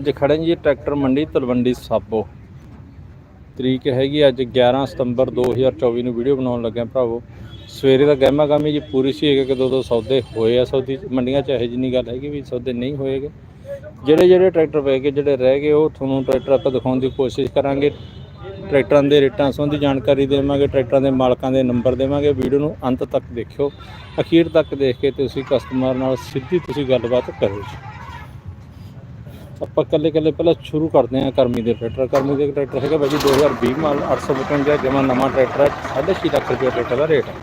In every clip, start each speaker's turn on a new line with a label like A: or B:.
A: ਅੱਜ ਖੜੇ ਜੀ ਟਰੈਕਟਰ ਮੰਡੀ ਤਲਵੰਡੀ ਸਾਬੋ। ਤਰੀਕ ਹੈਗੀ ਅੱਜ 11 ਸਤੰਬਰ 2024 ਨੂੰ ਵੀਡੀਓ ਬਣਾਉਣ ਲੱਗਿਆ ਭਰਾਵੋ। ਸਵੇਰੇ ਦਾ ਗਹਿਮਾ ਗਾਮੀ ਜੀ ਪੂਰੀ ਸੀ ਇੱਕ ਦੋ ਦੋ ਸੌਦੇ ਹੋਏ ਆ ਸੌਦੀ ਮੰਡੀਆਂ 'ਚ ਇਹੋ ਜਿਹੀ ਨਹੀਂ ਗੱਲ ਹੈਗੀ ਵੀ ਸੌਦੇ ਨਹੀਂ ਹੋਏਗੇ। ਜਿਹੜੇ ਜਿਹੜੇ ਟਰੈਕਟਰ ਪੈ ਗਏ, ਜਿਹੜੇ ਰਹਿ ਗਏ, ਉਹ ਤੁਹਾਨੂੰ ਟਰੈਕਟਰ ਆਪਾਂ ਦਿਖਾਉਣ ਦੀ ਕੋਸ਼ਿਸ਼ ਕਰਾਂਗੇ। ਟਰੈਕਟਰਾਂ ਦੇ ਰੇਟਾਂ ਸੰਬੰਧੀ ਜਾਣਕਾਰੀ ਦੇਵਾਂਗੇ, ਟਰੈਕਟਰਾਂ ਦੇ ਮਾਲਕਾਂ ਦੇ ਨੰਬਰ ਦੇਵਾਂਗੇ। ਵੀਡੀਓ ਨੂੰ ਅੰਤ ਤੱਕ ਦੇਖਿਓ। ਅਖੀਰ ਤੱਕ ਦੇਖ ਕੇ ਤੁਸੀਂ ਕਸਟਮਰ ਨਾਲ ਸਿੱਧੀ ਤੁਸੀਂ ਗੱਲਬਾਤ ਕਰੋ ਜੀ। ਆਪਾਂ ਕੱਲੇ ਕੱਲੇ ਪਹਿਲਾਂ ਸ਼ੁਰੂ ਕਰਦੇ ਹਾਂ ਕਰਮੀ ਦੇ ਟਰੈਕਟਰ। ਕਰਮੀ ਦੇ ਟਰੈਕਟਰ ਹੈਗਾ ਬਾਈ ਜੀ 2020 ਮਾਲ 855 ਜਮਾ ਨਵਾਂ ਟਰੈਕਟਰ ਹੈ 6.5 ਲੱਖ ਰੁਪਏ ਟਰੈਕਟਰ ਦਾ ਰੇਟ ਹੈ।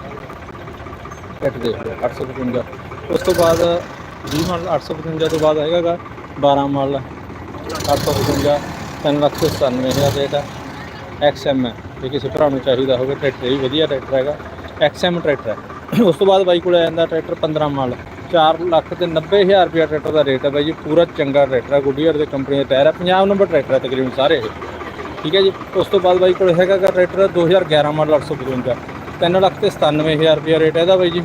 A: ਟਰੈਕਟਰ ਦੇਖ ਲਓ 855 ਉਸ ਤੋਂ ਬਾਅਦ 20 ਮਾਲ 855 ਤੋਂ ਬਾਅਦ ਹੈਗਾ ਗਾ 12 ਮਾਲ 855 3 ਲੱਖ ਤੇ 97000 ਰੇਟ ਹੈ। XM ਹੈ, ਜੇ ਕਿਸੇ ਭਰਾ ਨੂੰ ਚਾਹੀਦਾ ਹੋਵੇ, ਟਰੈਕਟਰ ਇਹ ਵੀ ਵਧੀਆ ਟਰੈਕਟਰ ਹੈਗਾ। XM ਟਰੈਕਟਰ ਉਸ ਤੋਂ ਬਾਅਦ ਬਾਈ ਕੋਲ ਆ ਜਾਂਦਾ ਟਰੈਕਟਰ 15 ਮਾਲ। 4 ਲੱਖ ਤੇ 90000 ਰੁਪਏ ਟਰੈਕਟਰ ਦਾ ਰੇਟ ਹੈ ਬਾਈ ਜੀ, ਪੂਰਾ ਚੰਗਾ ਟਰੈਕਟਰ ਹੈ ਗੁੱਡੀਅਰ ਦੇ ਕੰਪਨੀ ਦਾ ਟਾਇਰ ਹੈ 50 ਨੰਬਰ ਟਰੈਕਟਰ ਹੈ ਤਕਰੀਬਨ ਸਾਰੇ ਇਹ। ਠੀਕ ਹੈ ਜੀ, ਉਸ ਤੋਂ ਬਾਅਦ ਬਾਈ ਕੋਲ ਹੈਗਾ ਗਾ ਟਰੈਕਟਰ 2011 ਮਾਡਲ 855 3 ਲੱਖ ਤੇ 97000 ਰੁਪਏ ਰੇਟ ਹੈ ਇਹਦਾ ਬਾਈ ਜੀ।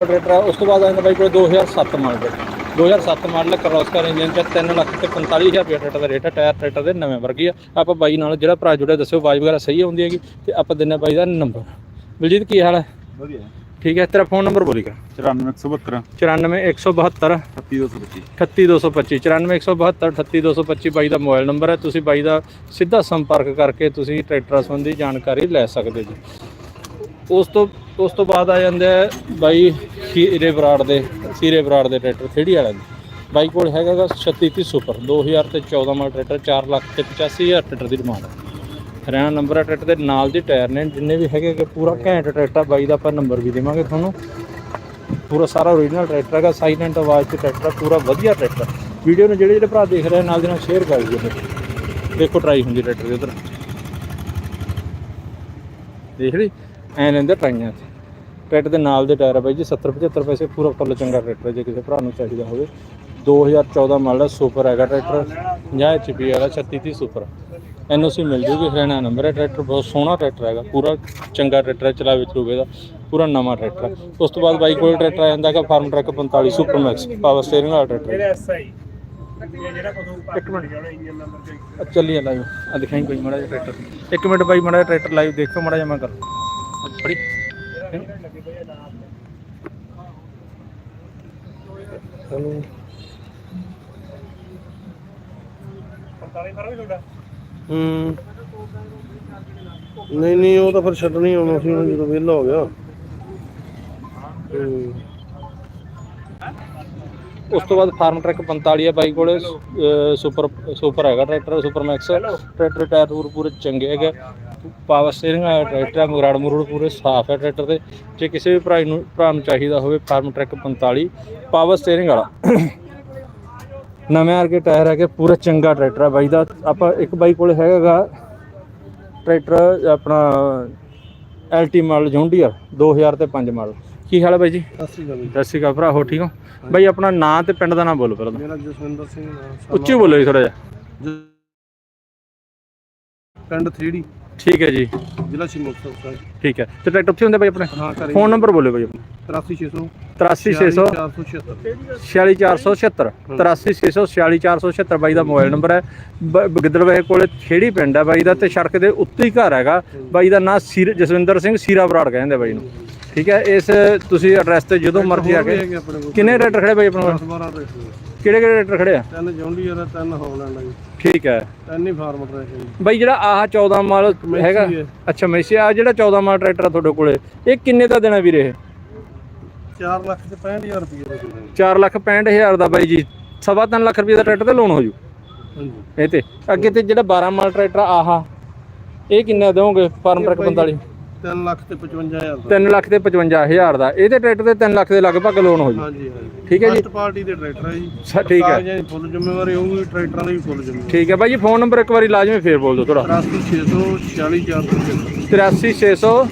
A: ਟਰੈਕਟਰ ਹੈ। ਉਸ ਤੋਂ ਬਾਅਦ ਆਉਂਦਾ ਬਾਈ ਕੋਲ 2007 ਮਾਡਲ। 2007 ਮਾਡਲ ਕ੍ਰੋਸ ਕਰ ਇੰਜਨ ਚ 3 ਲੱਖ ਤੇ 45000 ਰੁਪਏ ਟਰੈਕਟਰ ਦਾ ਰੇਟ ਹੈ, ਟਾਇਰ ਟਰੈਕਟਰ ਦੇ ਨਵੇਂ ਵਰਗੀ ਆ। ਆਪਾਂ ਬਾਈ ਨਾਲ ਜਿਹੜਾ ਭਰਾ ਜੁੜਿਆ ਦੱਸਿਓ, ਆਵਾਜ਼ ਵਗੈਰਾ ਸਹੀ ਆਉਂਦੀ ਹੈਗੀ, ਤੇ ਆਪਾਂ ਦਿੰਨੇ ਬਾਈ ਦਾ ਨੰਬਰ ਬਲਜੀਤ, ਕੀ ਹਾਲ ਹੈ?
B: ਵਧੀਆ।
A: ਠੀਕ ਹੈ ਤੇਰਾ ਫੋਨ ਨੰਬਰ ਬੋਲੀਗਾ
B: 94172
A: 94172
B: 38225
A: 38225 94172 38225 ਬਾਈ ਦਾ ਮੋਬਾਈਲ ਨੰਬਰ ਹੈ ਤੁਸੀਂ ਬਾਈ ਦਾ ਸਿੱਧਾ ਸੰਪਰਕ ਕਰਕੇ ਤੁਸੀਂ ਟਰੈਕਟਰਾਂ ਸੰਬੰਧੀ ਜਾਣਕਾਰੀ ਲੈ ਸਕਦੇ ਜੀ। ਉਸ ਤੋਂ ਉਸ ਤੋਂ ਬਾਅਦ ਆ ਜਾਂਦੇ ਆ ਬਾਈ ਖੀਰੇ ਬਰਾੜ ਦੇ ਸੀਰੇ ਬਰਾੜ ਦੇ ਟਰੈਕਟਰ ਖੇੜੀ ਵਾਲਾ ਦੀ। ਬਾਈ ਕੋਲ ਹੈਗਾ ਗਾ 3630 ਸੁਪਰ 2000 ਤੇ 14 ਮਾਡਲ ਟਰੈਕਟਰ 4 ਲੱਖ ਤੇ 85000 ਟਰੈਕਟਰ ਦੀ ਡਿਮਾਂਡ ਹੈ। ਹਰਿਆਣਾ ਨੰਬਰ ਆ, ਟਰੈਕਟਰ ਦੇ ਨਾਲ ਦੇ ਟਾਇਰ ਨੇ, ਜਿੰਨੇ ਵੀ ਹੈਗੇ ਕਿ ਪੂਰਾ ਘੈਂਟ ਟਰੈਕਟਰ ਬਾਈ ਦਾ ਆਪਾਂ ਨੰਬਰ ਵੀ ਦੇਵਾਂਗੇ ਤੁਹਾਨੂੰ। ਪੂਰਾ ਸਾਰਾ ਓਰੀਜਨਲ ਟਰੈਕਟਰ ਹੈਗਾ ਸਾਈਲੈਂਟ ਆਵਾਜ਼ ਤੇ ਟਰੈਕਟਰ ਪੂਰਾ ਵਧੀਆ ਟਰੈਕਟਰ ਵੀਡੀਓ ਨੂੰ ਜਿਹੜੇ ਜਿਹੜੇ ਭਰਾ ਦੇਖ ਰਹੇ ਨਾਲ ਦੀ ਨਾਲ ਸ਼ੇਅਰ ਕਰ ਦਿਓ ਦੇਖੋ ਟਰਾਈ ਹੁੰਦੀ ਟਰੈਕਟਰ ਦੇ ਉਧਰ। ਦੇਖ ਲਈ? ਐਂ ਲੈਂਦੇ ਟਰਾਈਆਂ ਟਰੈਕਟਰ ਦੇ ਨਾਲ ਦੇ ਟਾਇਰ ਆ ਬਾਈ ਜੀ 70 75 ਪੈਸੇ, ਪੂਰਾ ਫੁੱਲ ਚੰਗਾ ਟਰੈਕਟਰ ਜੇ ਕਿਸੇ ਭਰਾ ਨੂੰ ਚਾਹੀਦਾ ਹੋਵੇ। 2014 ਮਾਡਲ ਸੁਪਰ ਹੈਗਾ ਟਰੈਕਟਰ। 50 ਐਚਪੀ ਵਾਲਾ 3630 ਸੁਪਰ ਐਨਓਸੀ ਮਿਲ ਜੂਗੀ ਹਰਿਆਣਾ ਨੰਬਰ ਹੈ ਟਰੈਕਟਰ ਬਹੁਤ ਸੋਹਣਾ ਟਰੈਕਟਰ ਹੈਗਾ ਪੂਰਾ ਚੰਗਾ ਟਰੈਕਟਰ ਹੈ ਚਲਾਵੇ ਚਲੂਵੇ ਦਾ ਪੂਰਾ ਨਵਾਂ ਟਰੈਕਟਰ ਹੈ। ਉਸ ਤੋਂ ਬਾਅਦ ਬਾਈ ਕੋਲ ਟਰੈਕਟਰ ਆ ਜਾਂਦਾ ਹੈਗਾ Farmtrac 45 super max power steering ਵਾਲਾ ਟਰੈਕਟਰ ਹੈ। ਇੱਕ ਮਿੰਟ। ਆ ਚੱਲੀਏ ਲਾਈਵ ਆ ਦਿਖਾਈ ਕੋਈ ਮੜਾ ਜਿਹਾ ਟਰੈਕਟਰ ਇੱਕ ਮਿੰਟ ਬਾਈ ਮੜਾ ਜਿਹਾ ਟਰੈਕਟਰ ਲਾਈਵ ਦੇਖੋ ਮੜਾ ਜਿਹਾ ਮੈਂ ਕਰ। ਚਲੋ
B: ਹੂੰ। ਨਹੀਂ ਨਹੀਂ ਉਹ ਤਾਂ ਫਿਰ ਛੱਡਣੀ ਆਉਣਾ ਸੀ ਜਦੋਂ ਵਿਹਲਾ ਹੋ ਗਿਆ। ਹੂੰ।
A: ਉਸ ਤੋਂ ਬਾਅਦ ਫਾਰਮ ਟਰੱਕ 45 ਆ ਬਾਈ ਕੋਲੇ ਸੁਪਰ ਸੁਪਰ ਹੈਗਾ tractor super max. Tractor tyre tour ਪੂਰੇ ਚੰਗੇ ਹੈਗੇ। ਪਾਵਰ ਸਟੀਅਰਿੰਗ ਵਾਲਾ ਟਰੈਕਟਰ ਮੁਰਾੜ ਮੁਰੜ ਪੂਰੇ ਸਾਫ਼ ਹੈ ਟਰੈਕਟਰ ਦੇ। ਜੇ ਕਿਸੇ ਵੀ ਭਰਾ ਨੂੰ ਭਰਾ ਨੂੰ ਚਾਹੀਦਾ ਹੋਵੇ ਫਾਰਮ ਟਰੱਕ 45 ਪਾਵਰ ਸਟੀਅਰਿੰਗ ਵਾਲਾ। ਨਵੇਂ ਵਰਗੇ ਟਾਇਰ ਹੈਗੇ ਪੂਰਾ ਚੰਗਾ ਟਰੈਕਟਰ ਹੈ ਬਾਈ ਦਾ। ਆਪਾਂ ਇੱਕ ਬਾਈ ਕੋਲੇ ਹੈਗਾਗਾ ਟਰੈਕਟਰ ਆਪਣਾ ਐਲਟੀ ਮਾਡਲ ਜੌਂਡੀਅਰ 2000 ਤੇ 5 ਮਾਡਲ। ਕੀ ਹਾਲ ਹੈ ਬਾਈ ਜੀ?
B: ਸਤਿ ਸ਼੍ਰੀ ਅਕਾਲ
A: ਸਤਿ ਸ਼੍ਰੀ ਅਕਾਲ ਭਰਾ ਹੋ ਠੀਕ ਹੋ? ਬਾਈ ਆਪਣਾ ਨਾਂ ਤੇ ਪਿੰਡ ਦਾ ਨਾਮ ਬੋਲੋ ਪਹਿਲਾਂ।
B: ਮੇਰਾ ਜਸਵਿੰਦਰ ਸਿੰਘ
A: ਉੱਚੀ ਬੋਲੋ ਜੀ ਥੋੜਾ ਜਿਹਾ।
B: ਪਿੰਡ ਥੀੜੀ
A: ਠੀਕ ਹੈ ਜੀ।
B: ਜ਼ਿਲ੍ਹਾ ਸ਼ਿਮੋਗਾ ਸਾਹਿਬ
A: ਠੀਕ ਹੈ। ਤੇ ਟਰੈਕਟਰ ਉੱਥੇ ਹੁੰਦੇ ਬਾਈ ਆਪਣੇ?
B: ਹਾਂ ਘਰੇ
A: ਫੋਨ ਨੰਬਰ ਬੋਲਿਓ ਬਾਈ ਆਪਣਾ।
B: 83600
A: 83600
B: 476
A: 46676 83600 ਬਾਈ ਦਾ ਮੋਬਾਈਲ ਨੰਬਰ ਹੈ। ਬ- ਗਿੱਦੜਵੇ ਕੋਲੇ ਖੇੜੀ ਪਿੰਡ ਹੈ ਬਾਈ ਦਾ ਤੇ ਸੜਕ ਦੇ ਉੱਤੇ ਹੀ ਘਰ ਹੈਗਾ। ਬਾਈ ਦਾ ਨਾਂ ਸੀਰ ਜਸਵਿੰਦਰ ਸਿੰਘ ਸੀਰਾ ਬਰਾੜ ਕਹਿੰਦੇ ਬਾਈ ਨੂੰ। ਠੀਕ ਹੈ। ਇਸ ਤੁਸੀਂ ਐਡਰੈਸ ਤੇ ਜਦੋਂ ਮਰਜ਼ੀ ਆ ਕੇ ਕਿੰਨੇ ਟਰੈਕਟਰ ਖੜੇ ਬਾਈ ਆਪਣੇ ਕੋਲ?
B: 10 12 ਟਰੈਕਟਰ।
A: ਕਿਹੜੇ ਕਿਹੜੇ ਟਰੈਕਟਰ ਖੜੇ ਆ?
B: ਤਿੰਨ ਜੌਂਡੀਅਰ ਤਿੰਨ ਹੌਲੈਂਡ ਆ ਜੀ।
A: ਠੀਕ ਹੈ।
B: ਹੀ ਫਾਰਮ ਟਰੈਕ ਹੈ ਜੀ।
A: ਬਾਈ ਜਿਹੜਾ ਆਹ 14 ਮਾਲ ਹੈਗਾ?
B: ਹੈ।
A: ਅੱਛਾ ਮੈਸੀ ਆ ਜਿਹੜਾ 14 ਮਾਲ ਟਰੈਕਟਰ ਆ ਤੁਹਾਡੇ ਕੋਲੇ ਇਹ ਕਿੰਨੇ ਦਾ ਦੇਣਾ ਵੀਰੇ ਇਹ?
B: 4 ਲੱਖ ਤੇ 65000 ਰੁਪਏ ਦਾ ਦੇ ਦਾਂਗੇ
A: 4 ਲੱਖ 65000 ਦਾ ਬਾਈ ਜੀ। ਸਵਾ ਤਿੰਨ ਲੱਖ ਰੁਪਏ ਦਾ ਟਰੈਕਟਰ ਤੇ ਲੋਨ ਹੋ ਜੂ?
B: ਹਾਂਜੀ।
A: ਇਹ ਤੇ ਅੱਗੇ ਤੇ ਜਿਹੜਾ 12 ਮਾਲ ਟਰੈਕਟਰ ਆ, ਆਹਾ ਇਹ ਕਿੰਨਾ ਦੋਗੇ ਫਾਰਮ ਟਰੱਕ 45
B: 3 ਲੱਖ ਤੇ 55000 ਦਾ।
A: 3 ਲੱਖ ਤੇ 55000 ਦਾ। ਇਹਦੇ ਟਰੈਕਟਰ ਤੇ 3 ਲੱਖ ਦੇ ਲਗਭਗ ਲੋਨ ਹੋ ਜੂ।
B: ਹਾਂਜੀ ਹਾਂਜੀ।
A: ਠੀਕ ਹੈ ਜੀ?
B: ਫਸਟ ਪਾਰਟੀ ਦੇ ਟਰੈਕਟਰ ਹੈ ਜੀ।
A: ਸ- ਠੀਕ ਹੈ।
B: ਕਾਗਜ਼ਾਂ ਦੀ ਫੁੱਲ ਜ਼ਿੰਮੇਵਾਰੀ ਹੋਊਗੀ ਟਰੈਕਟਰਾਂ ਦੀ ਵੀ ਫੁੱਲ ਜ਼ਿੰਮੇਵਾਰੀ।
A: ਠੀਕ ਹੈ ਬਾਈ ਜੀ ਫੋਨ ਨੰਬਰ ਇੱਕ ਵਾਰੀ ਲਾਜ਼ਮੀ ਫੇਰ ਬੋਲ ਦਿਓ ਥੋੜਾ
B: 83600
A: 83600
B: 46476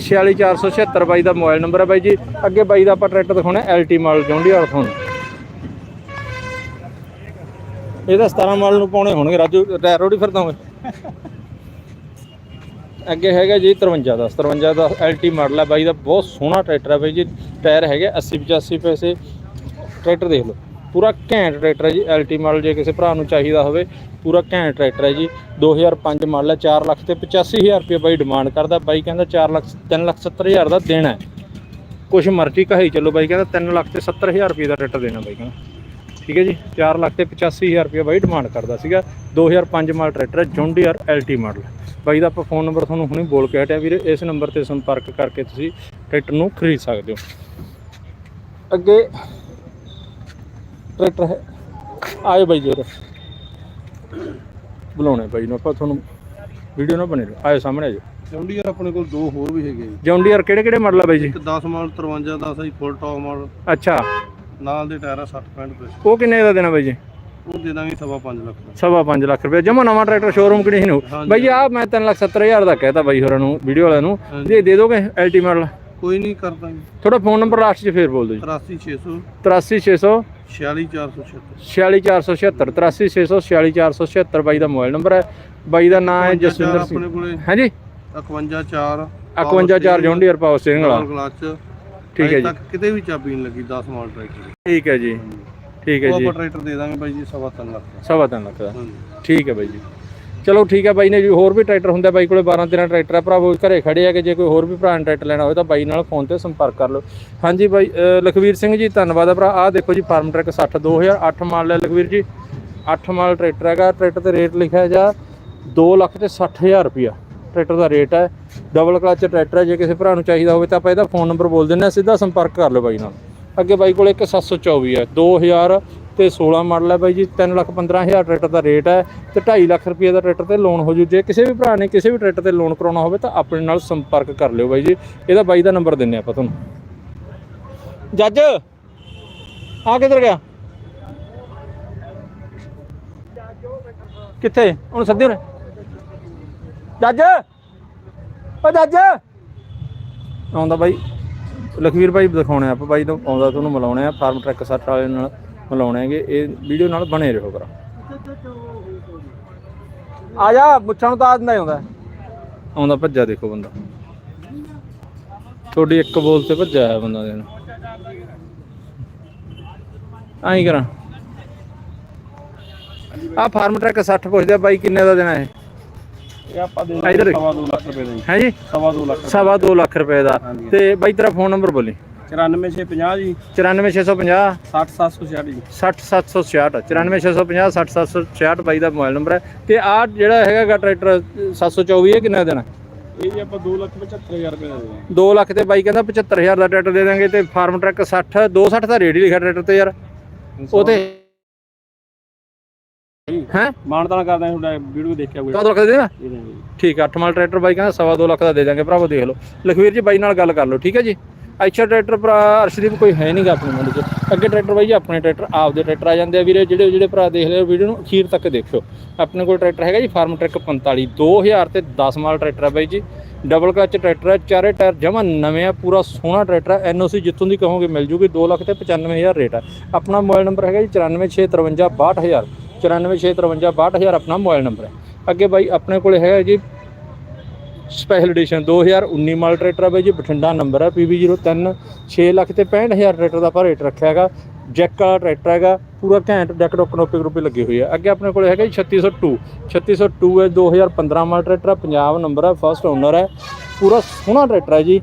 A: 46476 ਬਾਈ ਦਾ ਮੋਬਾਈਲ ਨੰਬਰ ਹੈ ਬਾਈ ਜੀ। ਅੱਗੇ ਬਾਈ ਦਾ ਆਪਾਂ ਟਰੈਕਟਰ ਦਿਖਾਉਣਾ ਐਲਟੀ ਮਾਡਲ ਜੌਂਡੀ ਵਾਲਾ ਤੁਹਾਨੂੰ ਇਹਦਾ 17 ਮਾਡਲ ਨੂੰ ਪਾਉਣੇ ਹੋਣਗੇ ਰਾਜੂ ਟਾਇਰ ਰੋੜੀ ਫਿਰਦਾ ਹੋਵੇ। ਅੱਗੇ ਹੈਗਾ ਜੀ 53 ਦਾ 53 ਦਾ ਐਲਟੀ ਮਾਡਲ ਹੈ ਬਾਈ ਦਾ, ਬਹੁਤ ਸੋਹਣਾ ਟਰੈਕਟਰ ਹੈ ਬਾਈ ਜੀ ਟਾਇਰ ਹੈਗੇ 80 85 ਪੈਸੇ ਟਰੈਕਟਰ ਦੇਖ ਲਓ। ਪੂਰਾ ਘੈਂਟ ਟਰੈਕਟਰ ਹੈ ਜੀ ਐਲਟੀ ਮਾਡਲ ਜੇ ਕਿਸੇ ਭਰਾ ਨੂੰ ਚਾਹੀਦਾ ਹੋਵੇ, ਪੂਰਾ ਘੈਂਟ ਟਰੈਕਟਰ ਹੈ ਜੀ। 2005 ਮਾਡਲ ਹੈ 4 ਲੱਖ ਤੇ 85000 ਰੁਪਏ ਬਾਈ ਡਿਮਾਂਡ ਕਰਦਾ, ਬਾਈ ਕਹਿੰਦਾ 4 ਲੱਖ 3 ਲੱਖ 70000 ਦਾ ਦੇਣਾ ਹੈ। ਕੁਛ ਮਰਜ਼ੀ ਕਹੀ, ਚੱਲੋ ਬਾਈ ਕਹਿੰਦਾ 3 ਲੱਖ ਤੇ 70000 ਰੁਪਏ ਦਾ ਟਰੈਕਟਰ ਦੇਣਾ ਬਾਈ ਕਹਿੰਦਾ। ਠੀਕ ਹੈ ਜੀ 4 ਲੱਖ ਤੇ 85000 ਰੁਪਏ ਬਾਈ ਡਿਮਾਂਡ ਕਰਦਾ ਸੀਗਾ। 2005 ਮਾਡਲ ਟਰੈਕਟਰ ਹੈ ਜੌਂਡੀਅਰ ਐਲਟੀ ਮਾਡਲ। ਬਾਈ ਦਾ ਆਪਾਂ ਫੋਨ ਨੰਬਰ ਤੁਹਾਨੂੰ ਹੁਣੇ ਬੋਲ ਕੇ ਹਟਿਆ ਵੀਰੇ ਇਸ ਨੰਬਰ ਤੇ ਸੰਪਰਕ ਕਰਕੇ ਤੁਸੀਂ ਟਰੈਕਟਰ ਨੂੰ ਖਰੀਦ ਸਕਦੇ ਹੋ। ਅੱਗੇ ਟਰੈਕਟਰ ਹੈ ਆਇਓ ਬਾਈ ਜੀ। ਬੁਲਾਉਣੇ ਬਾਈ ਨੂੰ ਆਪਾਂ ਤੁਹਾਨੂੰ ਵੀਡੀਓ ਨਾ ਬਣੇ ਆਇਓ ਸਾਹਮਣੇ ਆਜੋ
B: ਚੌਂਡੀਗੜ੍ਹ ਆਪਣੇ ਕੋਲ ਦੋ ਹੋਰ ਵੀ ਹੈਗੇ
A: ਜੌਂਡੀਅਰ ਕਿਹੜੇ ਕਿਹੜੇ ਮਾਡਲ ਆ ਬਾਈ ਜੀ?
B: ਇੱਕ 10 ਮਾਡਲ 53 10 ਹੈ ਫੁੱਲ ਟੌਪ ਮਾਡਲ
A: ਅੱਛਾ।
B: ਨਾਲ ਦੇ ਟਾਇਰ ਆ 60 65 ਰੁਪਏ
A: ਉਹ ਕਿੰਨੇ ਦਾ ਦੇਣਾ ਬਾਈ ਜੀ?
B: ਉਹ ਦੇ ਦਾਂਗੇ ਸਵਾ 5 ਲੱਖ ਦਾ।
A: ਸਵਾ 5 ਲੱਖ ਰੁਪਏ ਜਮਾ ਨਵਾਂ ਟਰੈਕਟਰ ਸ਼ੋਰੂਮ ਕਿਹੜੀ ਨੂੰ?
B: ਹਾਂਜੀ।
A: ਬਾਈ ਜੀ ਆ ਮੈਂ 3 ਲੱਖ 70 ਹਜ਼ਾਰ ਦਾ ਕਹਿਤਾ ਬਾਈ ਹੋਰਾਂ ਨੂੰ ਵੀਡੀਓ ਵਾਲਿਆਂ ਨੂੰ। ਜੇ ਦੇ ਦੋਗੇ ਐਲਟੀ ਮਾਡਲ
B: ਕੋਈ ਨਹੀਂ ਕਰ ਦਾਂਗੇ।
A: ਥੋੜਾ ਫੋਨ ਨੰਬਰ ਲਾਸਟ 'ਚ ਫੇਰ ਬੋਲ ਦਿਓ ਜੀ।
B: 83600
A: 83600
B: 46476
A: 46476 83676 ਬਾਈ ਦਾ ਮੋਬਾਈਲ ਨੰਬਰ ਹੈ। ਬਾਈ ਦਾ ਨਾਮ ਹੈ ਜਸਵਿੰਦਰ ਸਿੰਘ। ਹਾਂਜੀ।
B: 514
A: 514 ਜੌਂਡੀਅਰ ਪਾਵਰ ਸਟੀਅਰਿੰਗ ਵਾਲਾ। ਠੀਕ ਹੈ ਜੀ।
B: ਤੱਕ ਕਿਤੇ ਵੀ ਚਾਬੀ ਨਹੀਂ ਲੱਗੀ 10 ਮਾਡਲ ਟਰੈਕਟਰ ਦੀ।
A: ਠੀਕ ਹੈ ਜੀ ਠੀਕ ਹੈ
B: ਉਹ
A: ਜੀ।
B: ਆਪਾਂ ਟਰੈਕਟਰ ਦੇ ਦਾਂਗੇ ਬਾਈ ਜੀ ਸਵਾ ਤਿੰਨ ਲੱਖ ਦਾ।
A: ਸਵਾ ਤਿੰਨ ਲੱਖ ਦਾ।
B: ਹਾਂਜੀ।
A: ਠੀਕ ਹੈ ਬਾਈ ਜੀ। ਚਲੋ ਠੀਕ ਹੈ ਬਾਈ ਨੇ ਜੀ ਹੋਰ ਵੀ ਟਰੈਕਟਰ ਹੁੰਦਾ ਬਾਈ ਕੋਲੇ 12 13 ਟਰੈਕਟਰ ਆ। ਭਰਾਵੋ ਘਰੇ ਖੜੇ ਆ ਕਿ ਜੇ ਕੋਈ ਹੋਰ ਵੀ ਭਰਾ ਨੇ ਟਰੈਕਟਰ ਲੈਣਾ ਹੋਵੇ ਤਾਂ ਬਾਈ ਨਾਲ ਫੋਨ ਤੇ ਸੰਪਰਕ ਕਰ ਲਓ। ਹਾਂਜੀ ਬਾਈ ਲਖਵੀਰ ਸਿੰਘ ਜੀ ਧੰਨਵਾਦ ਆ ਭਰਾ। ਆਹ ਦੇਖੋ ਜੀ ਫਾਰਮ ਟਰੈਕ 60 2008 ਮਾਡਲ ਹੈ ਲਖਵੀਰ ਜੀ। 8 ਮਾਡਲ ਟਰੈਕਟਰ ਹੈਗਾ। ਟਰੈਕਟਰ ਤੇ ਰੇਟ ਲਿਖਿਆ ਜਾ 2 ਲੱਖ ਤੇ 60000 ਰੁਪਿਆ ਟਰੈਕਟਰ ਦਾ ਰੇਟ ਹੈ। ਡਬਲ ਕਲਚ ਟਰੈਕਟਰ ਹੈ, ਜੇ ਕਿਸੇ ਭਰਾ ਨੂੰ ਚਾਹੀਦਾ ਹੋਵੇ ਤਾਂ ਆਪਾਂ ਇਹਦਾ ਫੋਨ ਨੰਬਰ ਬੋਲ ਦਿੰਦੇ ਹਾਂ, ਸਿੱਧਾ ਸੰਪਰਕ ਕਰ ਲਓ ਬਾਈ ਨਾਲ। ਅੱਗੇ ਬਾਈ ਕੋਲ ਇੱਕ 724 ਹੈ 2000 ਤੇ 16 ਮਾਡਲ ਹੈ ਬਾਈ ਜੀ 3 ਲੱਖ 15000 ਟਰੈਕਟਰ ਦਾ ਰੇਟ ਹੈ ਤੇ 2.5 ਲੱਖ ਰੁਪਏ ਦਾ ਟਰੈਕਟਰ ਤੇ ਲੋਨ ਹੋ ਜੂ। ਜੇ ਕਿਸੇ ਵੀ ਭਰਾ ਨੇ ਕਿਸੇ ਵੀ ਟਰੈਕਟਰ ਤੇ ਲੋਨ ਕਰਾਉਣਾ ਹੋਵੇ ਤਾਂ ਆਪਣੇ ਨਾਲ ਸੰਪਰਕ ਕਰ ਲਿਓ ਬਾਈ ਜੀ। ਇਹਦਾ ਬਾਈ ਦਾ ਨੰਬਰ ਦਿੰਨੇ ਆਪਾਂ ਤੁਹਾਨੂੰ। ਜੱਜ ਆ ਕਿੱਧਰ ਗਿਆ? ਕਿੱਥੇ? ਹੁਣ ਸੱਦੇ ਨੇ ਜੱਜ! ਓ ਜੱਜ। ਆਉਂਦਾ ਬਾਈ। ਲਖਵੀਰ ਭਾਈ ਦਿਖਾਉਣੇ ਆਪਾਂ ਬਾਈ ਤੋਂ ਆਉਂਦਾ ਤੁਹਾਨੂੰ ਮਿਲਾਉਣੇ ਆ ਫਾਰਮ ਟਰੈਕ ਸੱਟ ਵਾਲੇ ਨਾਲ ਮਿਲਾਉਣੇ ਹੈਗੇ। ਇਹ ਵੀਡੀਓ ਨਾਲ ਬਣੇ ਰਹੋ ਕਰਾ ਆ ਜਾ ਮੁੱਛਾਂ ਨੂੰ ਤਾਂ ਆਦਨਾ ਆਉਂਦਾ। ਆਉਂਦਾ ਭੱਜਾ ਦੇਖੋ ਬੰਦਾ। ਤੁਹਾਡੀ ਇੱਕ ਬੋਲ ਤੇ ਭੱਜਿਆ ਹੈ ਬੰਦਾ ਦੇ ਆਈ ਕਰਾਂ। ਆ ਫਾਰਮ ਟਰੈਕ 60 ਪੁੱਛਦੇ ਆ ਬਾਈ ਕਿੰਨੇ ਦਾ ਦੇਣਾ ਇਹ?
B: ਇਹ ਆਪਾਂ ਦੇ
A: ਇੱਧਰ
B: ਸਵਾ 2 ਲੱਖ ਰੁਪਏ ਦਾ ਜੀ।
A: ਹੈ ਜੀ?
B: ਸਵਾ 2 ਲੱਖ
A: ਸਵਾ 2 ਲੱਖ ਰੁਪਏ ਦਾ। ਤੇ ਬਾਈ ਤੇਰਾ ਫੋਨ ਨੰਬਰ ਬੋਲੀ।
B: 94650 ਜੀ।
A: 94650
B: 60766 ਜੀ।
A: 60766 94650 60766 ਬਾਈ ਦਾ ਮੋਬਾਈਲ ਨੰਬਰ ਹੈ। ਤੇ ਆ ਜਿਹੜਾ ਹੈਗਾ ਟਰੈਕਟਰ 724 ਇਹ ਕਿੰਨਾ ਦੇਣਾ?
B: ਇਹ ਜੀ ਆਪਾਂ 2 ਲੱਖ 75000 ਰੁਪਏ ਦਾ ਦੇ ਦਾਂਗੇ।
A: 2 ਲੱਖ ਤੇ ਬਾਈ ਕਹਿੰਦਾ 75000 ਦਾ ਟਰੈਕਟਰ ਦੇ ਦਾਂਗੇ ਤੇ ਫਾਰਮ ਟਰੱਕ 60 260 ਦਾ ਰੇਟ ਹੀ ਲਿਖਿਆ ਟਰੈਕਟਰ ਤੇ ਯਾਰ। ਉਹ ਤੇ ਹੈ?
B: ਮਾਨਤਾਨਾ ਕਰਦਾ ਤੁਹਾਡਾ ਵੀਡੀਓ ਦੇਖਿਆ
A: ਲੱਖ ਦੇ ਦੇਣਾ। ਠੀਕ ਹੈ 8 ਮਾਲ ਟਰੈਕਟਰ ਬਾਈ ਕਹਿੰਦਾ ਸਵਾ ਦੋ ਲੱਖ ਦਾ ਦੇ ਦਾਂਗੇ ਭਰਾਵੋ ਦੇਖ ਲਓ। ਲਖਵੀਰ ਜੀ ਬਾਈ ਨਾਲ ਗੱਲ ਕਰ ਲਓ ਠੀਕ ਹੈ ਜੀ? ਅੱਛਾ ਟਰੈਕਟਰ ਭਰਾ ਅਰਸ਼ਦੀਪ ਕੋਈ ਹੈ ਨਹੀਂਗਾ ਆਪਣੇ ਮੰਡੀ 'ਚ। ਅੱਗੇ ਟਰੈਕਟਰ ਬਾਈ ਜੀ ਆਪਣੇ ਟਰੈਕਟਰ ਆਪਦੇ ਟਰੈਕਟਰ ਆ ਜਾਂਦੇ ਆ ਵੀਰੇ। ਜਿਹੜੇ ਜਿਹੜੇ ਭਰਾ ਦੇਖ ਰਹੇ ਵੀਡੀਓ ਨੂੰ ਅਖੀਰ ਤੱਕ ਦੇਖਿਓ। ਆਪਣੇ ਕੋਲ ਟਰੈਕਟਰ ਹੈਗਾ ਜੀ ਫਾਰਮ ਟਰੈਕ 45 2000 ਤੇ 10 ਮਾਲ ਟਰੈਕਟਰ ਹੈ ਬਾਈ ਜੀ। ਡਬਲ ਕਲਚ ਟਰੈਕਟਰ ਹੈ ਚਾਰੇ ਟਾਇਰ ਜਮਾ ਨਵੇਂ ਆ ਪੂਰਾ ਸੋਹਣਾ ਟਰੈਕਟਰ ਹੈ ਐਨਓਸੀ ਜਿੱਥੋਂ ਦੀ ਕਹੋਗੇ ਮਿਲ ਜੂਗੀ 2 ਲੱਖ ਤੇ 95000 ਰੇਟ ਹੈ ਆਪਣਾ ਮੋਬਾਈਲ ਨੰਬਰ ਹੈਗਾ ਜੀ 9465562000 9465562000 ਆਪਣਾ ਮੋਬਾਈਲ ਨੰਬਰ ਹੈ। ਅੱਗੇ ਬਾਈ, ਆਪਣੇ ਕੋਲੇ ਹੈਗਾ ਜੀ ਸਪੈਸ਼ਲ ਐਡੀਸ਼ਨ 2019 ਮਾਡਲ ਟਰੈਕਟਰ ਹੈ ਬਾਈ ਜੀ, ਬਠਿੰਡਾ ਨੰਬਰ ਹੈ PB03 6 ਲੱਖ ਤੇ 65000 ਟਰੈਕਟਰ ਦਾ ਆਪਾਂ ਰੇਟ ਰੱਖਿਆ ਹੈਗਾ। ਜੈਕ ਵਾਲਾ ਟਰੈਕਟਰ ਹੈਗਾ, ਪੂਰਾ ਘੈਂਟ ਡੈਕ ਡੋਕ ਨੋਪੇ ਗਰੁੱਪੇ ਲੱਗੇ ਹੋਏ ਆ ਅੱਗੇ ਆਪਣੇ ਕੋਲ ਹੈਗਾ ਜੀ 3602 3602 ਹੈ 2015 ਮਾਡਲ ਟਰੈਕਟਰ ਹੈ, ਪੰਜਾਬ ਨੰਬਰ ਹੈ ਫਸਟ ਓਨਰ ਹੈ। ਪੂਰਾ ਸੋਹਣਾ ਟਰੈਕਟਰ ਹੈ ਜੀ।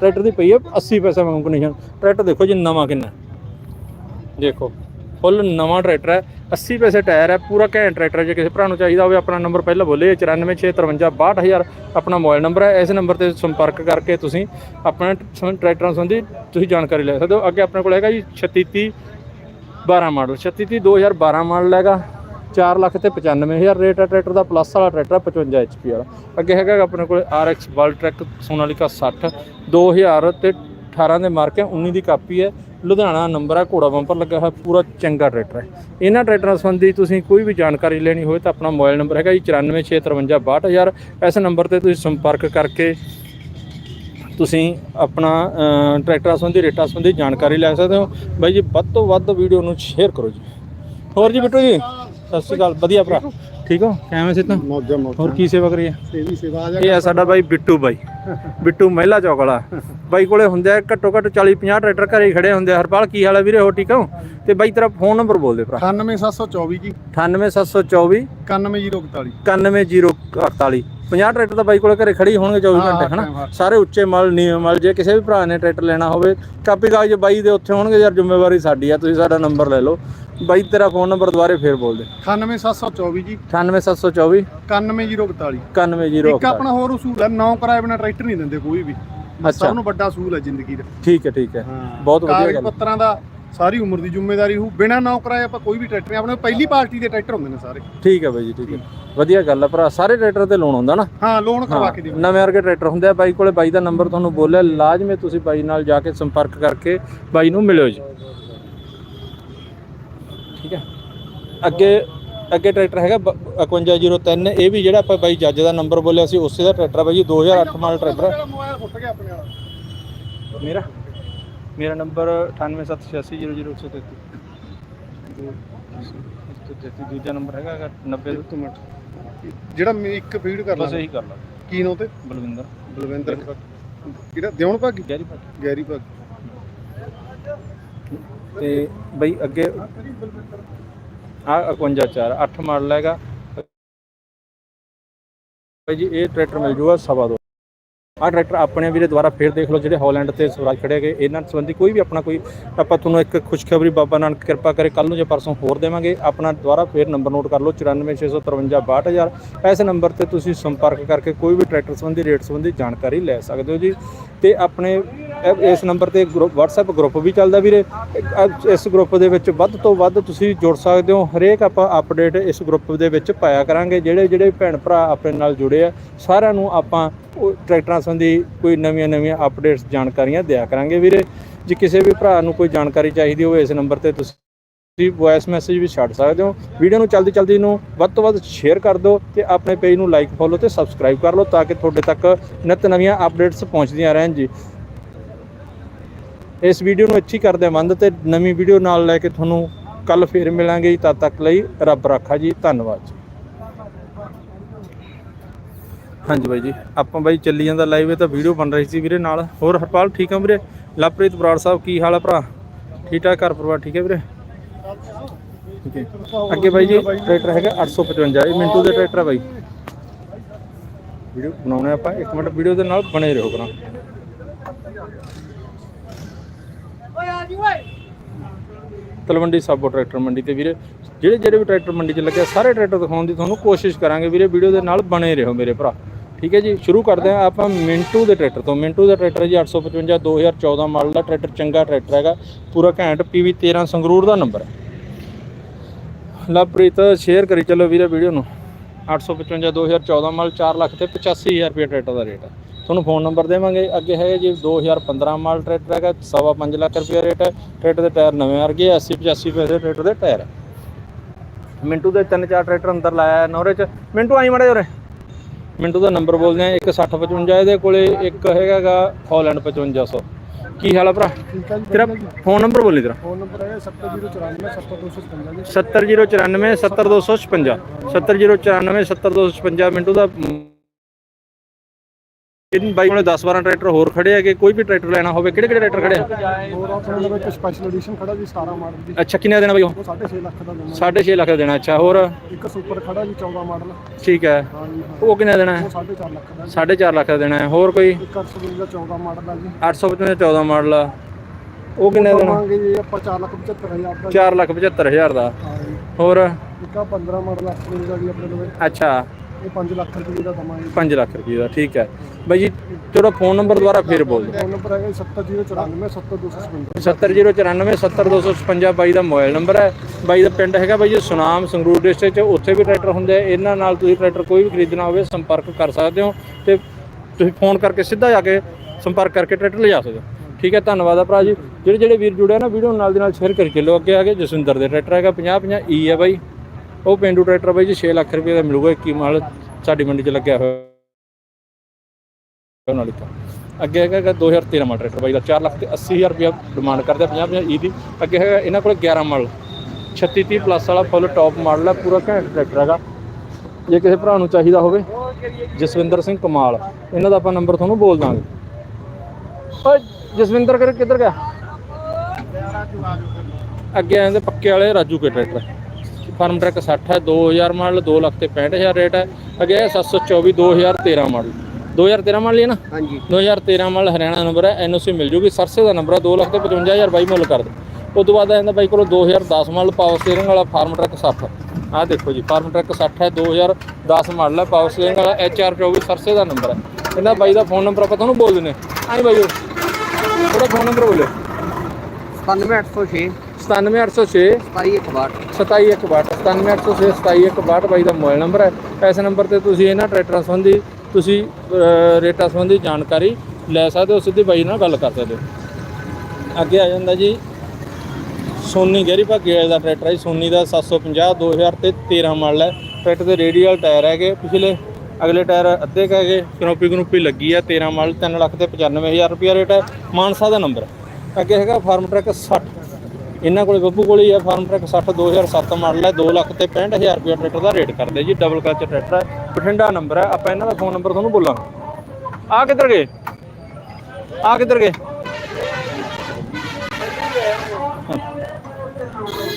A: ਟਰੈਕਟਰ ਦੀ ਪਈ ਹੈ 80 ਪੈਸੇ ਵਾਂਗੂ ਕੰਡੀਸ਼ਨ ਟਰੈਕਟਰ ਦੇਖੋ ਜੀ ਨਵਾਂ ਕਿੰਨਾ ਦੇਖੋ। ਫੁੱਲ ਨਵਾਂ ਟਰੈਕਟਰ ਹੈ 80 ਪੈਸੇ ਟਾਇਰ ਹੈ, ਪੂਰਾ ਘੈਂਟ ਟਰੈਕਟਰ ਜੇ ਕਿਸੇ ਭਰਾ ਨੂੰ ਚਾਹੀਦਾ ਹੋਵੇ ਆਪਣਾ ਨੰਬਰ ਪਹਿਲਾਂ ਬੋਲੇ 9465562000 ਆਪਣਾ ਮੋਬਾਈਲ ਨੰਬਰ ਹੈ, ਇਸ ਨੰਬਰ ਤੇ ਸੰਪਰਕ ਕਰਕੇ ਤੁਸੀਂ ਆਪਣੇ ਟਰੈਕਟਰਾਂ ਸੰਬੰਧੀ ਤੁਸੀਂ ਜਾਣਕਾਰੀ ਲੈ ਸਕਦੇ ਹੋ। ਅੱਗੇ ਆਪਣੇ ਕੋਲ ਹੈਗਾ ਜੀ 3630 12 ਮਾਡਲ 3630 2012 ਮਾਡਲ ਹੈਗਾ 4 ਲੱਖ ਤੇ 95000 ਰੇਟ ਹੈ, ਟਰੈਕਟਰ ਦਾ ਪਲੱਸ ਵਾਲਾ ਟਰੈਕਟਰ ਹੈ 55 HP ਵਾਲਾ। ਅੱਗੇ ਹੈਗਾ ਆਪਣੇ ਕੋਲ RX ਵਰਲਡ ਟਰੈਕ ਸੋਨਾਲੀਕਾ 60 2000 ਤੇ 18 ਦੇ ਮਾਰਕ ਹੈ 19 ਦੀ ਕਾਪੀ ਹੈ ਲੁਧਿਆਣਾ ਨੰਬਰ ਹੈ ਘੋੜਾ ਬੰਪਰ ਲੱਗਾ ਹੋਇਆ, ਪੂਰਾ ਚੰਗਾ ਟਰੈਕਟਰ ਹੈ। ਇਹਨਾਂ ਟਰੈਕਟਰਾਂ ਸੰਬੰਧੀ ਤੁਸੀਂ ਕੋਈ ਵੀ ਜਾਣਕਾਰੀ ਲੈਣੀ ਹੋਵੇ ਤਾਂ ਆਪਣਾ ਮੋਬਾਈਲ ਨੰਬਰ ਹੈਗਾ ਜੀ 9465562000 ਇਸ ਨੰਬਰ ਤੇ ਤੁਸੀਂ ਸੰਪਰਕ ਕਰਕੇ ਤੁਸੀਂ ਆਪਣਾ ਟਰੈਕਟਰਾਂ ਸੰਬੰਧੀ, ਰੇਟਾਂ ਸੰਬੰਧੀ ਜਾਣਕਾਰੀ ਲੈ ਸਕਦੇ ਹੋ। ਬਾਈ ਜੀ, ਵੱਧ ਤੋਂ ਵੱਧ ਵੀਡੀਓ ਨੂੰ ਸ਼ੇਅਰ ਕਰੋ ਜੀ। ਹੋਰ ਜੀ ਬਿੱਟੂ ਜੀ, ਸਤਿ ਸ਼੍ਰੀ ਅਕਾਲ, ਵਧੀਆ ਭਰਾ। ਠੀਕ ਹੋ? ਕਿਵੇਂ ਸੇ ਤਾਂ
B: ਮੌਜਾ ਮੌਜਾ।
A: ਹੋਰ ਕੀ ਸੇਵਾ ਕਰੀਏ?
B: ਸੇਵੀ ਸੇਵਾ ਆ ਜਾ
A: ਇਹ ਆ ਸਾਡਾ ਬਾਈ ਬਿੱਟੂ ਬਾਈ। ਬਿੱਟੂ ਮਹਿਲਾ ਚੌਕ ਵਾਲਾ। ਬਾਈ ਕੋਲੇ ਹੁੰਦੇ ਆ ਘੱਟੋ ਘੱਟ 40 50 ਟਰੈਕਟਰ ਘਰੇ ਹੀ ਖੜੇ ਹੁੰਦੇ ਆ। ਹਰਪਾਲ ਕੀ ਹਾਲ ਹੈ ਵੀਰੇ? ਹੋ ਠੀਕ ਹੋ? ਤੇ ਬਾਈ ਤੇਰਾ ਫੋਨ ਨੰਬਰ ਬੋਲ ਦੇ ਭਰਾ।
B: 98724 ਜੀ।
A: 98724
B: 91041
A: 91048 50 ਟਰੈਕਟਰ ਤਾਂ ਬਾਈ ਕੋਲੇ ਘਰੇ ਖੜੀ ਹੋਣਗੇ 24
B: ਹਾਂ,
A: ਘੰਟੇ ਹਨਾ? ਸਾਰੇ ਉੱਚੇ ਮਲ ਨੀਵੇਂ ਮਲ ਜੇ ਕਿਸੇ ਵੀ ਭਰਾ ਨੇ ਟਰੈਕਟਰ ਲੈਣਾ ਹੋਵੇ ਕਾਪੀ ਕਾਗਜ਼ ਬਾਈ ਦੇ ਉੱਥੇ ਹੋਣਗੇ ਯਾਰ ਜ਼ਿੰਮੇਵਾਰੀ ਸਾਡੀ ਆ। ਤੁਸੀਂ ਸਾਡਾ ਨੰਬਰ ਲੈ ਲਓ। ਬਾਈ ਤੇਰਾ ਫੋਨ ਨੰਬਰ ਦੁਬਾਰੇ ਫੇਰ ਬੋਲ ਦੇ।
B: 98724 ਜੀ।
A: 98724
B: 91041
A: 91048
B: ਇੱਕ ਆਪਣਾ ਹੋਰ ਉਸੂਲ ਹੈ ਨੌ ਕਿਰਾਏ ਬਿਨਾ ਟਰੈਕਟਰ ਨਹੀਂ ਦਿੰਦੇ ਕੋਈ ਵੀ।
A: ਅੱਛਾ।
B: ਸਭ ਨੂੰ ਵੱਡਾ ਅਸੂਲ ਹੈ ਜ਼ਿੰਦਗੀ ਦਾ।
A: ਠੀਕ ਹੈ ਠੀਕ ਹੈ। ਬਹੁਤ ਵਧੀਆ
B: ਕਾਗਜ਼
A: ਗੱਲ
B: ਪੱਤਰਾਂ ਦਾ ਸਾਰੀ ਉਮਰ ਦੀ ਜ਼ਿੰਮੇਵਾਰੀ ਹੋ ਬਿਨਾ ਨੌ ਕਿਰਾਏ ਆਪਾਂ ਕੋਈ ਵੀ ਟਰੈਕਟਰ ਆਪਣੇ ਪਹਿਲੀ ਪਾਰਟੀ ਦੇ ਟਰੈਕਟਰ ਹੁੰਦੇ ਨੇ ਸਾਰੇ।
A: ਠੀਕ ਹੈ ਬਾਈ ਜੀ ਠੀਕ ਹੈ। ਵਧੀਆ ਗੱਲ ਆ ਭਰਾ। ਸਾਰੇ ਟਰੈਕਟਰ ਤੇ ਲੋਨ ਹੁੰਦਾ ਨਾ?
B: ਹਾਂ ਲੋਨ ਕਰਵਾ ਕੇ ਦਿਓ।
A: ਨਵੇਂ ਵਰਗੇ ਟਰੈਕਟਰ ਹੁੰਦੇ ਆ। ਬਾਈ ਕੋਲੇ ਬਾਈ ਦਾ ਨੰਬਰ ਤੁਹਾਨੂੰ ਬੋਲਿਆ। ਲਾਜ਼ਮੀ ਤੁਸੀਂ ਬਾਈ ਨਾਲ ਜਾ ਕੇ ਸੰਪਰਕ ਕਰਕੇ ਬਾਈ ਨੂੰ ਮਿਲਿਓ ਜੀ ਠੀਕ ਹੈ ਅੱਗੇ ਅੱਗੇ ਟਰੈਕਟਰ ਹੈਗਾ ਬ- 5103 ਇਹ ਵੀ ਜਿਹੜਾ ਆਪਾਂ ਬਾਈ ਜੱਜ ਦਾ ਨੰਬਰ ਬੋਲਿਆ ਸੀ ਉਸੇ ਦਾ ਟਰੈਕਟਰ ਆ ਬਾਈ ਜੀ 2008 ਮਾਡਲ ਟਰੈਕਟਰ ਹੈ।
B: ਮੋਬਾਈਲ ਫੁੱਟ ਗਿਆ ਆਪਣੇ ਵਾਲਾ
A: ਮੇਰਾ ਮੇਰਾ ਨੰਬਰ 9876000133 ਦੂਜਾ ਨੰਬਰ ਹੈਗਾ 90
B: ਇੱਕ ਮਿੰਟ। ਜਿਹੜਾ ਮੈਂ ਇੱਕ ਫੀਡ ਕਰ
A: ਬਸ
B: ਲਾ
A: ਇਹੀ ਕਰ ਲਾ।
B: ਕੀ ਨੋ ਤੇ?
A: ਬਲਵਿੰਦਰ।
B: ਬਲਵਿੰਦਰ। ਕਿਹੜਾ? ਦਿਉਣ ਭਾਗੀ?
A: ਗੈਰੀ ਭਾਈ
B: ਗੈਰੀ ਭਾਗੀ।
A: ਤੇ ਬਈ ਅੱਗੇ ਆ 51 8 ਮਾਡਲ ਹੈਗਾ। ਬਈ ਜੀ, ਇਹ ਟਰੈਕਟਰ ਮਿਲ ਜੂਗਾ ਸਵਾ ਦੋ। ਆ ਟਰੈਕਟਰ ਆਪਣੇ ਵੀਰੇ ਦੁਬਾਰਾ ਫੇਰ ਦੇਖ ਲਓ, ਜਿਹੜੇ ਹਾਲੈਂਡ ਤੇ ਸਵਰਾਜ ਖੜੇ ਗਏ ਇਹਨਾਂ ਸੰਬੰਧੀ ਕੋਈ ਵੀ ਆਪਣਾ ਕੋਈ ਆਪਾਂ ਤੁਹਾਨੂੰ ਇੱਕ ਖੁਸ਼ਖਬਰੀ, ਬਾਬਾ ਨਾਨਕ ਕਿਰਪਾ ਕਰੇ ਕੱਲ ਨੂੰ ਜਾਂ ਪਰਸੋਂ ਹੋਰ ਦੇਵਾਂਗੇ, ਆਪਣਾ ਦੁਬਾਰਾ ਫੇਰ ਨੰਬਰ ਨੋਟ ਕਰ ਲਓ 9465562000 ਇਸ ਨੰਬਰ ਤੇ ਤੁਸੀਂ ਸੰਪਰਕ ਕਰਕੇ ਕੋਈ ਵੀ ਟਰੈਕਟਰ ਸੰਬੰਧੀ, ਰੇਟ ਸੰਬੰਧੀ ਜਾਣਕਾਰੀ ਲੈ ਸਕਦੇ ਹੋ ਜੀ। ਤੇ ਆਪਣੇ ਇਹ- ਇਸ ਨੰਬਰ ਤੇ ਗਰੁੱਪ, WhatsApp ਗਰੁੱਪ ਵੀ ਚੱਲਦਾ ਵੀਰੇ। ਅ- ਇਸ ਗਰੁੱਪ ਦੇ ਵਿੱਚ ਵੱਧ ਤੋਂ ਵੱਧ ਤੁਸੀਂ ਜੁੜ ਸਕਦੇ ਹੋ। ਹਰੇਕ ਆਪਾਂ ਅਪਡੇਟ ਇਸ ਗਰੁੱਪ ਦੇ ਵਿੱਚ ਪਾਇਆ ਕਰਾਂਗੇ। ਜਿਹੜੇ ਜਿਹੜੇ ਭੈਣ ਭਰਾ ਆਪਣੇ ਨਾਲ ਜੁੜੇ ਆ, ਸਾਰਿਆਂ ਨੂੰ ਆਪਾਂ ਉਹ ਟਰੈਕਟਰਾਂ ਸੰਬੰਧੀ ਕੋਈ ਨਵੀਆਂ ਨਵੀਆਂ ਅਪਡੇਟਸ ਜਾਣਕਾਰੀਆਂ ਦਿਆ ਕਰਾਂਗੇ ਵੀਰੇ। ਜੇ ਕਿਸੇ ਵੀ ਭਰਾ ਨੂੰ ਕੋਈ ਜਾਣਕਾਰੀ ਚਾਹੀਦੀ ਹੋਵੇ ਇਸ ਨੰਬਰ ਤੇ, ਤੁਸੀਂ ਤੁਸੀਂ ਵੌਇਸ ਮੈਸੇਜ ਵੀ ਛੱਡ ਸਕਦੇ ਹੋ। ਵੀਡੀਓ ਨੂੰ ਚਲਦੀ ਚਲਦੀ ਨੂੰ ਵੱਧ ਤੋਂ ਵੱਧ ਸ਼ੇਅਰ ਕਰ ਦਿਓ ਤੇ ਆਪਣੇ ਪੇਜ ਨੂੰ ਲਾਈਕ ਫੋਲੋ ਤੇ ਸਬਸਕ੍ਰਾਈਬ ਕਰ ਲਓ ਤਾਂ ਕਿ ਤੁਹਾਡੇ ਤੱਕ ਨਿਤ ਨਵੀਆਂ ਅਪਡੇਟਸ ਪਹੁੰਚਦੀਆਂ ਰਹਿਣ ਜੀ। ਇਸ ਵੀਡੀਓ ਨੂੰ ਅੱਛੀ ਕਰਦੇ ਹਾਂ ਬੰਦ ਤੇ ਨਵੀਂ ਵੀਡੀਓ ਨਾਲ ਲੈ ਕੇ ਤੁਹਾਨੂੰ ਕੱਲ ਫੇਰ ਮਿਲਾਂਗੇ ਜੀ। ਤਦ ਤੱਕ ਲਈ ਰੱਬ ਰਾਖਾ ਜੀ। ਧੰਨਵਾਦ ਜੀ। ਹਾਂਜੀ ਬਾਈ ਜੀ, ਆਪਾਂ ਬਾਈ ਚੱਲੀ ਜਾਂਦਾ ਲਾਈਵ ਇਹ ਤਾਂ ਵੀਡੀਓ ਬਣ ਰਹੀ ਸੀ ਵੀਰੇ ਨਾਲ। ਹੋਰ ਹਰਪਾਲ, ਠੀਕ ਆ ਵੀਰੇ? ਲਵਪ੍ਰੀਤ ਬਰਾੜ ਸਾਹਿਬ, ਕੀ ਹਾਲ ਆ ਭਰਾ? ਠੀਕ ਠਾਕ ਘਰ ਪਰਿਵਾਰ, ਠੀਕ ਹੈ ਵੀਰੇ? ਅੱਗੇ ਬਾਈ ਜੀ, ਟਰੈਕਟਰ ਹੈਗਾ 855 ਇਹ ਮਿੰਟੂ ਦੇ ਟਰੈਕਟਰ ਆ ਬਾਈ। ਵੀਡੀਓ ਬਣਾਉਣੇ ਆਪਾਂ, ਇੱਕ ਮਿੰਟ ਵੀਡੀਓ ਦੇ ਨਾਲ ਬਣੇ ਰਹੋ ਕਰਾਂ ਤਲਵੰਡੀ ਸਾਬੋ ਟਰੈਕਟਰ ਮੰਡੀ ਤੇ ਵੀਰੇ, ਜਿਹੜੇ ਜਿਹੜੇ ਵੀ ਟਰੈਕਟਰ ਮੰਡੀ 'ਚ ਲੱਗਿਆ ਸਾਰੇ ਟਰੈਕਟਰ ਦਿਖਾਉਣ ਦੀ ਤੁਹਾਨੂੰ ਕੋਸ਼ਿਸ਼ ਕਰਾਂਗੇ ਵੀਰੇ, ਵੀਡੀਓ ਦੇ ਨਾਲ ਬਣੇ ਰਹੋ ਮੇਰੇ ਭਰਾ। ਠੀਕ ਹੈ ਜੀ? ਸ਼ੁਰੂ ਕਰਦੇ ਹਾਂ ਆਪਾਂ ਮਿੰਟੂ ਦੇ ਟਰੈਕਟਰ ਤੋਂ। ਮਿੰਟੂ ਦਾ ਟਰੈਕਟਰ ਜੀ 855 2014 ਮਾਡਲ ਦਾ ਟਰੈਕਟਰ, ਚੰਗਾ ਟਰੈਕਟਰ ਹੈਗਾ। ਪੂਰਾ ਘੈਂਟ PV 13 ਸੰਗਰੂਰ ਦਾ ਨੰਬਰ ਹੈ। ਲਵਪ੍ਰੀਤ ਸ਼ੇਅਰ ਕਰੀ ਚੱਲੋ ਵੀਰੇ ਵੀਡੀਓ ਨੂੰ। 855 2014 ਮਾਡਲ 4 ਲੱਖ ਤੇ 85000 ਰੁਪਏ ਟਰੈਕਟਰ ਦਾ ਰੇਟ ਹੈ। ਤੁਹਾਨੂੰ ਫੋਨ ਨੰਬਰ ਦੇਵਾਂਗੇ। ਅੱਗੇ ਹੈ ਜੀ 2015 ਮਾਡਲ ਟਰੈਕਟਰ ਹੈਗਾ ਸਵਾ ਪੰਜ ਲੱਖ ਰੁਪਏ ਰੇਟ ਹੈ। ਟਰੈਕਟਰ ਦੇ ਟਾਇਰ ਨਵੇਂ ਵਰਗੇ 80 85 ਪੈਸੇ ਟਰੈਕਟਰ ਦੇ ਟਾਇਰ ਮਿੰਟੂ ਦੇ ਤਿੰਨ ਚਾਰ ਟਰੈਕਟਰ ਅੰਦਰ ਲਾਇਆ ਨੌਰੇ ਚ। ਮਿੰਟੂ ਆਈ ਮੜੇ ਉਰੇ। ਮਿੰਟੂ ਦਾ ਨੰਬਰ ਬੋਲਦੇ ਆ ਇੱਕ 6055 ਇਹਦੇ ਕੋਲੇ ਇੱਕ ਹੈਗਾਗਾ ਹਾਲੈਂਡ 5500 ਕੀ ਹਾਲ ਆ ਭਰਾ? ਤੇਰਾ ਫੋਨ ਨੰਬਰ ਬੋਲੀ ਤੇਰਾ।
B: ਫੋਨ ਨੰਬਰ ਹੈ 7094 7255 ਜੀ।
A: 70094 70256 70094 70256 ਮਿੰਟੂ ਦਾ ਇਨ ਬਾਈ ਕੋਲੇ 10 12 ਟਰੈਕਟਰ ਹੋਰ ਖੜੇ ਹੈਗੇ ਕੋਈ ਵੀ ਟਰੈਕਟਰ ਲੈਣਾ ਹੋਵੇ ਕਿਹੜੇ ਕਿਹੜੇ ਟਰੈਕਟਰ ਖੜੇ ਆ?
B: ਹੋਰ ਆਪਣੇ ਕੋਲ ਇੱਕ ਸਪੈਸ਼ਲ ਐਡੀਸ਼ਨ ਖੜਾ ਜੀ 17 ਮਾਡਲ ਦੀ।
A: ਅੱਛਾ ਕਿੰਨੇ ਦਾ ਦੇਣਾ ਬਾਈ ਉਹ?
B: ਉਹ 6.5 ਲੱਖ ਦਾ ਦਿੰਦਾ
A: 6.5 ਲੱਖ ਦਾ ਦੇਣਾ ਅੱਛਾ ਹੋਰ?
B: ਇੱਕ ਸੁਪਰ ਖੜਾ ਜੀ 14 ਮਾਡਲ।
A: ਠੀਕ ਹੈ।
B: ਹਾਂ ਹਾਂ।
A: ਉਹ ਕਿੰਨੇ ਦਾ ਦੇਣਾ?
B: ਉਹ 4.5 ਲੱਖ ਦਾ। ਜੀ।
A: 4.5 ਲੱਖ ਦਾ ਦੇਣਾ ਹੈ। ਹੋਰ ਕੋਈ?
B: ਇੱਕ 850 ਦਾ 14 ਮਾਡਲ ਆ ਜੀ।
A: 855 14 ਮਾਡਲ ਆ। ਉਹ ਕਿੰਨੇ ਦਾ ਦੇਣਾ?
B: ਪਾਵਾਂਗੇ ਜੀ ਆਪਾਂ 4 ਲੱਖ 75000 ਦਾ
A: 4 ਲੱਖ 75000 ਦਾ।
B: ਹਾਂ
A: ਹੋਰ?
B: ਇੱਕ ਆ 15 ਮਾਡਲ 850 ਦਾ ਜੀ ਆਪਣੇ ਕੋਲ।
A: ਅੱਛਾ।
B: ਇਹ 5 ਲੱਖ ਰੁਪਏ ਦਾ ਦਵਾਂਗੇ
A: 5 ਲੱਖ ਰੁਪਏ ਦਾ ਠੀਕ ਹੈ। ਬਾਈ ਜੀ ਤੁਹਾਡਾ ਫੋਨ ਨੰਬਰ ਦੁਬਾਰਾ ਫੇਰ ਬੋਲ ਦਿਓ।
B: ਫੋਨ ਨੰਬਰ ਹੈਗਾ 7094 70255
A: 70094 70256 ਬਾਈ ਦਾ ਮੋਬਾਈਲ ਨੰਬਰ ਹੈ। ਬਾਈ ਦਾ ਪਿੰਡ ਹੈਗਾ ਬਾਈ ਜੀ ਸੁਨਾਮ ਸੰਗਰੂਰ ਡਿਸਟ੍ਰਿਕਟ ਚ। ਉੱਥੇ ਵੀ ਟਰੈਕਟਰ ਹੁੰਦੇ ਆ। ਇਹਨਾਂ ਨਾਲ ਤੁਸੀਂ ਟਰੈਕਟਰ ਕੋਈ ਵੀ ਖਰੀਦਣਾ ਹੋਵੇ ਸੰਪਰਕ ਕਰ ਸਕਦੇ ਹੋ ਤੇ ਤੁਸੀਂ ਫੋਨ ਕਰਕੇ ਸਿੱਧਾ ਜਾ ਕੇ ਸੰਪਰਕ ਕਰਕੇ ਟਰੈਕਟਰ ਲਿਜਾ ਸਕਦੇ ਹੋ। ਠੀਕ ਹੈ ਧੰਨਵਾਦ ਆ ਭਰਾ ਜੀ। ਜਿਹੜੇ ਜਿਹੜੇ ਵੀਰ ਜੁੜੇ ਆ ਨਾ ਵੀਡੀਓ ਨਾਲ ਦੇ ਨਾਲ ਸ਼ੇਅਰ ਕਰਕੇ ਚੱਲੋ। ਅੱਗੇ ਆ ਕੇ ਜਸਵਿੰਦਰ ਦੇ ਟਰੈਕਟਰ ਹੈਗਾ 50 50 ਈ ਹੈ ਬਾਈ। ਉਹ ਪਿੰਡੂ ਟਰੈਕਟਰ ਬਾਈ ਜੀ 6 ਲੱਖ ਰੁਪਏ ਦਾ ਮਿਲੂਗਾ 21 ਮਾਲ ਸਾਡੀ ਮੰਡੀ 'ਚ ਲੱਗਿਆ ਹੋਇਆ। ਉਹਨਾਂ ਲਈ ਤਾਂ। ਅੱਗੇ ਹੈਗਾ ਗਾ 2013 ਮਾਡਲ ਟਰੈਕਟਰ ਬਾਈ ਦਾ 4 ਲੱਖ ਤੇ 80000 ਰੁਪਏ ਡਿਮਾਂਡ ਕਰਦੇ 50 50 ਈ ਦੀ। ਅੱਗੇ ਹੈਗਾ ਇਹਨਾਂ ਕੋਲ 11 ਮਾਡਲ 36 30 ਪਲੱਸ ਵਾਲਾ ਫੁੱਲ ਟੌਪ ਮਾਡਲ ਹੈ ਪੂਰਾ ਘੈਂਟ ਟਰੈਕਟਰ ਹੈਗਾ। ਜੇ ਕਿਸੇ ਭਰਾ ਨੂੰ ਚਾਹੀਦਾ ਹੋਵੇ, ਜਸਵਿੰਦਰ ਸਿੰਘ ਕਮਾਲ, ਇਹਨਾਂ ਦਾ ਆਪਾਂ ਨੰਬਰ ਤੁਹਾਨੂੰ ਬੋਲ ਦਾਂਗੇ। ਓਏ, ਜਸਵਿੰਦਰ ਕਰ ਕਿੱਧਰ ਗਿਆ? ਅੱਗੇ ਆਂਦੇ ਪੱਕੇ ਵਾਲੇ ਰਾਜੂ ਕੇ ਟਰੈਕਟਰ। ਫਾਰਮ ਟਰੈਕ 60 ਹੈ 2000 ਮਾਡਲ 2 ਲੱਖ ਤੇ 65000 ਰੇਟ ਹੈ। ਅੱਗੇ ਹੈ 724 2013 ਮਾਡਲ। 2013 ਮਾਡਲ ਹੀ ਨਾ?
B: ਹਾਂਜੀ।
A: 2013 ਮਾਡਲ ਹਰਿਆਣਾ ਨੰਬਰ ਹੈ ਐਨਓਸੀ ਮਿਲ ਜੂਗੀ। ਸਰਸੇ ਦਾ ਨੰਬਰ ਹੈ 2 ਲੱਖ ਤੇ 55000 ਬਾਈ ਮੁੱਲ ਕਰ ਦੇ। ਉਸ ਤੋਂ ਬਾਅਦ ਆਂਦਾ ਬਾਈ ਕੋਲ 2010 ਮਾਡਲ ਪਾਵਰ ਸਟੀਅਰਿੰਗ ਵਾਲਾ ਫਾਰਮ ਟਰੈਕ 60 ਆਹ ਦੇਖੋ ਜੀ ਫਾਰਮ ਟਰੈਕ 60 ਹੈ 2010 ਮਾਡਲ ਹੈ ਪਾਵਰ ਸਟੀਅਰਿੰਗ ਵਾਲਾ HR24 ਸਰਸੇ ਦਾ ਨੰਬਰ ਹੈ। ਇਹਦਾ ਬਾਈ ਦਾ ਫੋਨ ਨੰਬਰ ਆਪਾਂ ਤੁਹਾਨੂੰ ਬੋਲ ਦਿੰਦੇ ਹਾਂ। ਆਈ ਬਾਈ ਉਹਦਾ ਫੋਨ ਨੰਬਰ ਬੋਲੇ
B: 97806
A: 97806
B: 27162
A: 27162 97806 27162 ਬਾਈ ਦਾ ਮੋਬਾਈਲ ਨੰਬਰ ਹੈ। ਇਸ ਨੰਬਰ ਤੇ ਤੁਸੀਂ ਇਹਨਾਂ ਟਰੈਕਟਰਾਂ ਸੰਬੰਧੀ ਤੁਸੀਂ ਰੇਟਾਂ ਸੰਬੰਧੀ ਜਾਣਕਾਰੀ ਲੈ ਸਕਦੇ ਹੋ ਸਿੱਧੀ ਬਾਈ ਨਾਲ ਗੱਲ ਕਰ ਸਕਦੇ ਹੋ। ਅੱਗੇ ਆ ਜਾਂਦਾ ਜੀ। ਸੋਨੀ ਗਹਿਰੀ ਭਾਗੇ ਵਾਲੇ ਦਾ ਟਰੈਕਟਰ ਹੈ ਸੋਨੀ ਦਾ 750 2000 ਤੇ 13 ਮਾਡਲ ਹੈ। ਟਰੈਕਟਰ ਦੇ ਰੇਡੀਅਲ ਟਾਇਰ ਹੈਗੇ। ਪਿਛਲੇ ਅਗਲੇ ਟਾਇਰ ਅੱਧੇ ਕੁ ਹੈਗੇ। ਕਨੋਪੀ ਕਨੋਪੀ ਲੱਗੀ ਹੈ। 13 ਮਾਡਲ 3 ਲੱਖ ਤੇ 95000 ਰੁਪਿਆ ਰੇਟ ਹੈ। ਮਾਨਸਾ ਦਾ ਨੰਬਰ ਹੈ। ਅੱਗੇ ਹੈਗਾ ਫਾਰਮ ਟਰੈਕ 60 ਇਹਨਾਂ ਕੋਲੇ ਬੱਬੂ ਕੋਲੇ ਹੀ ਹੈ ਫਾਰਮ ਟਰੈਕ 60 2007 ਮਾਡਲ ਹੈ 2 ਲੱਖ ਤੇ 65000 ਰੁਪਏ ਟਰੈਕਟਰ ਦਾ ਰੇਟ ਕਰਦੇ ਜੀ ਡਬਲ ਕਲਚ ਟਰੈਕਟਰ ਹੈ। ਬਠਿੰਡਾ ਨੰਬਰ ਹੈ, ਆਪਾਂ ਇਹਨਾਂ ਦਾ ਫੋਨ ਨੰਬਰ ਤੁਹਾਨੂੰ ਬੋਲਾਂਗੇ। ਆ ਕਿੱਧਰ ਗਏ? ਆ ਕਿੱਧਰ ਗਏ?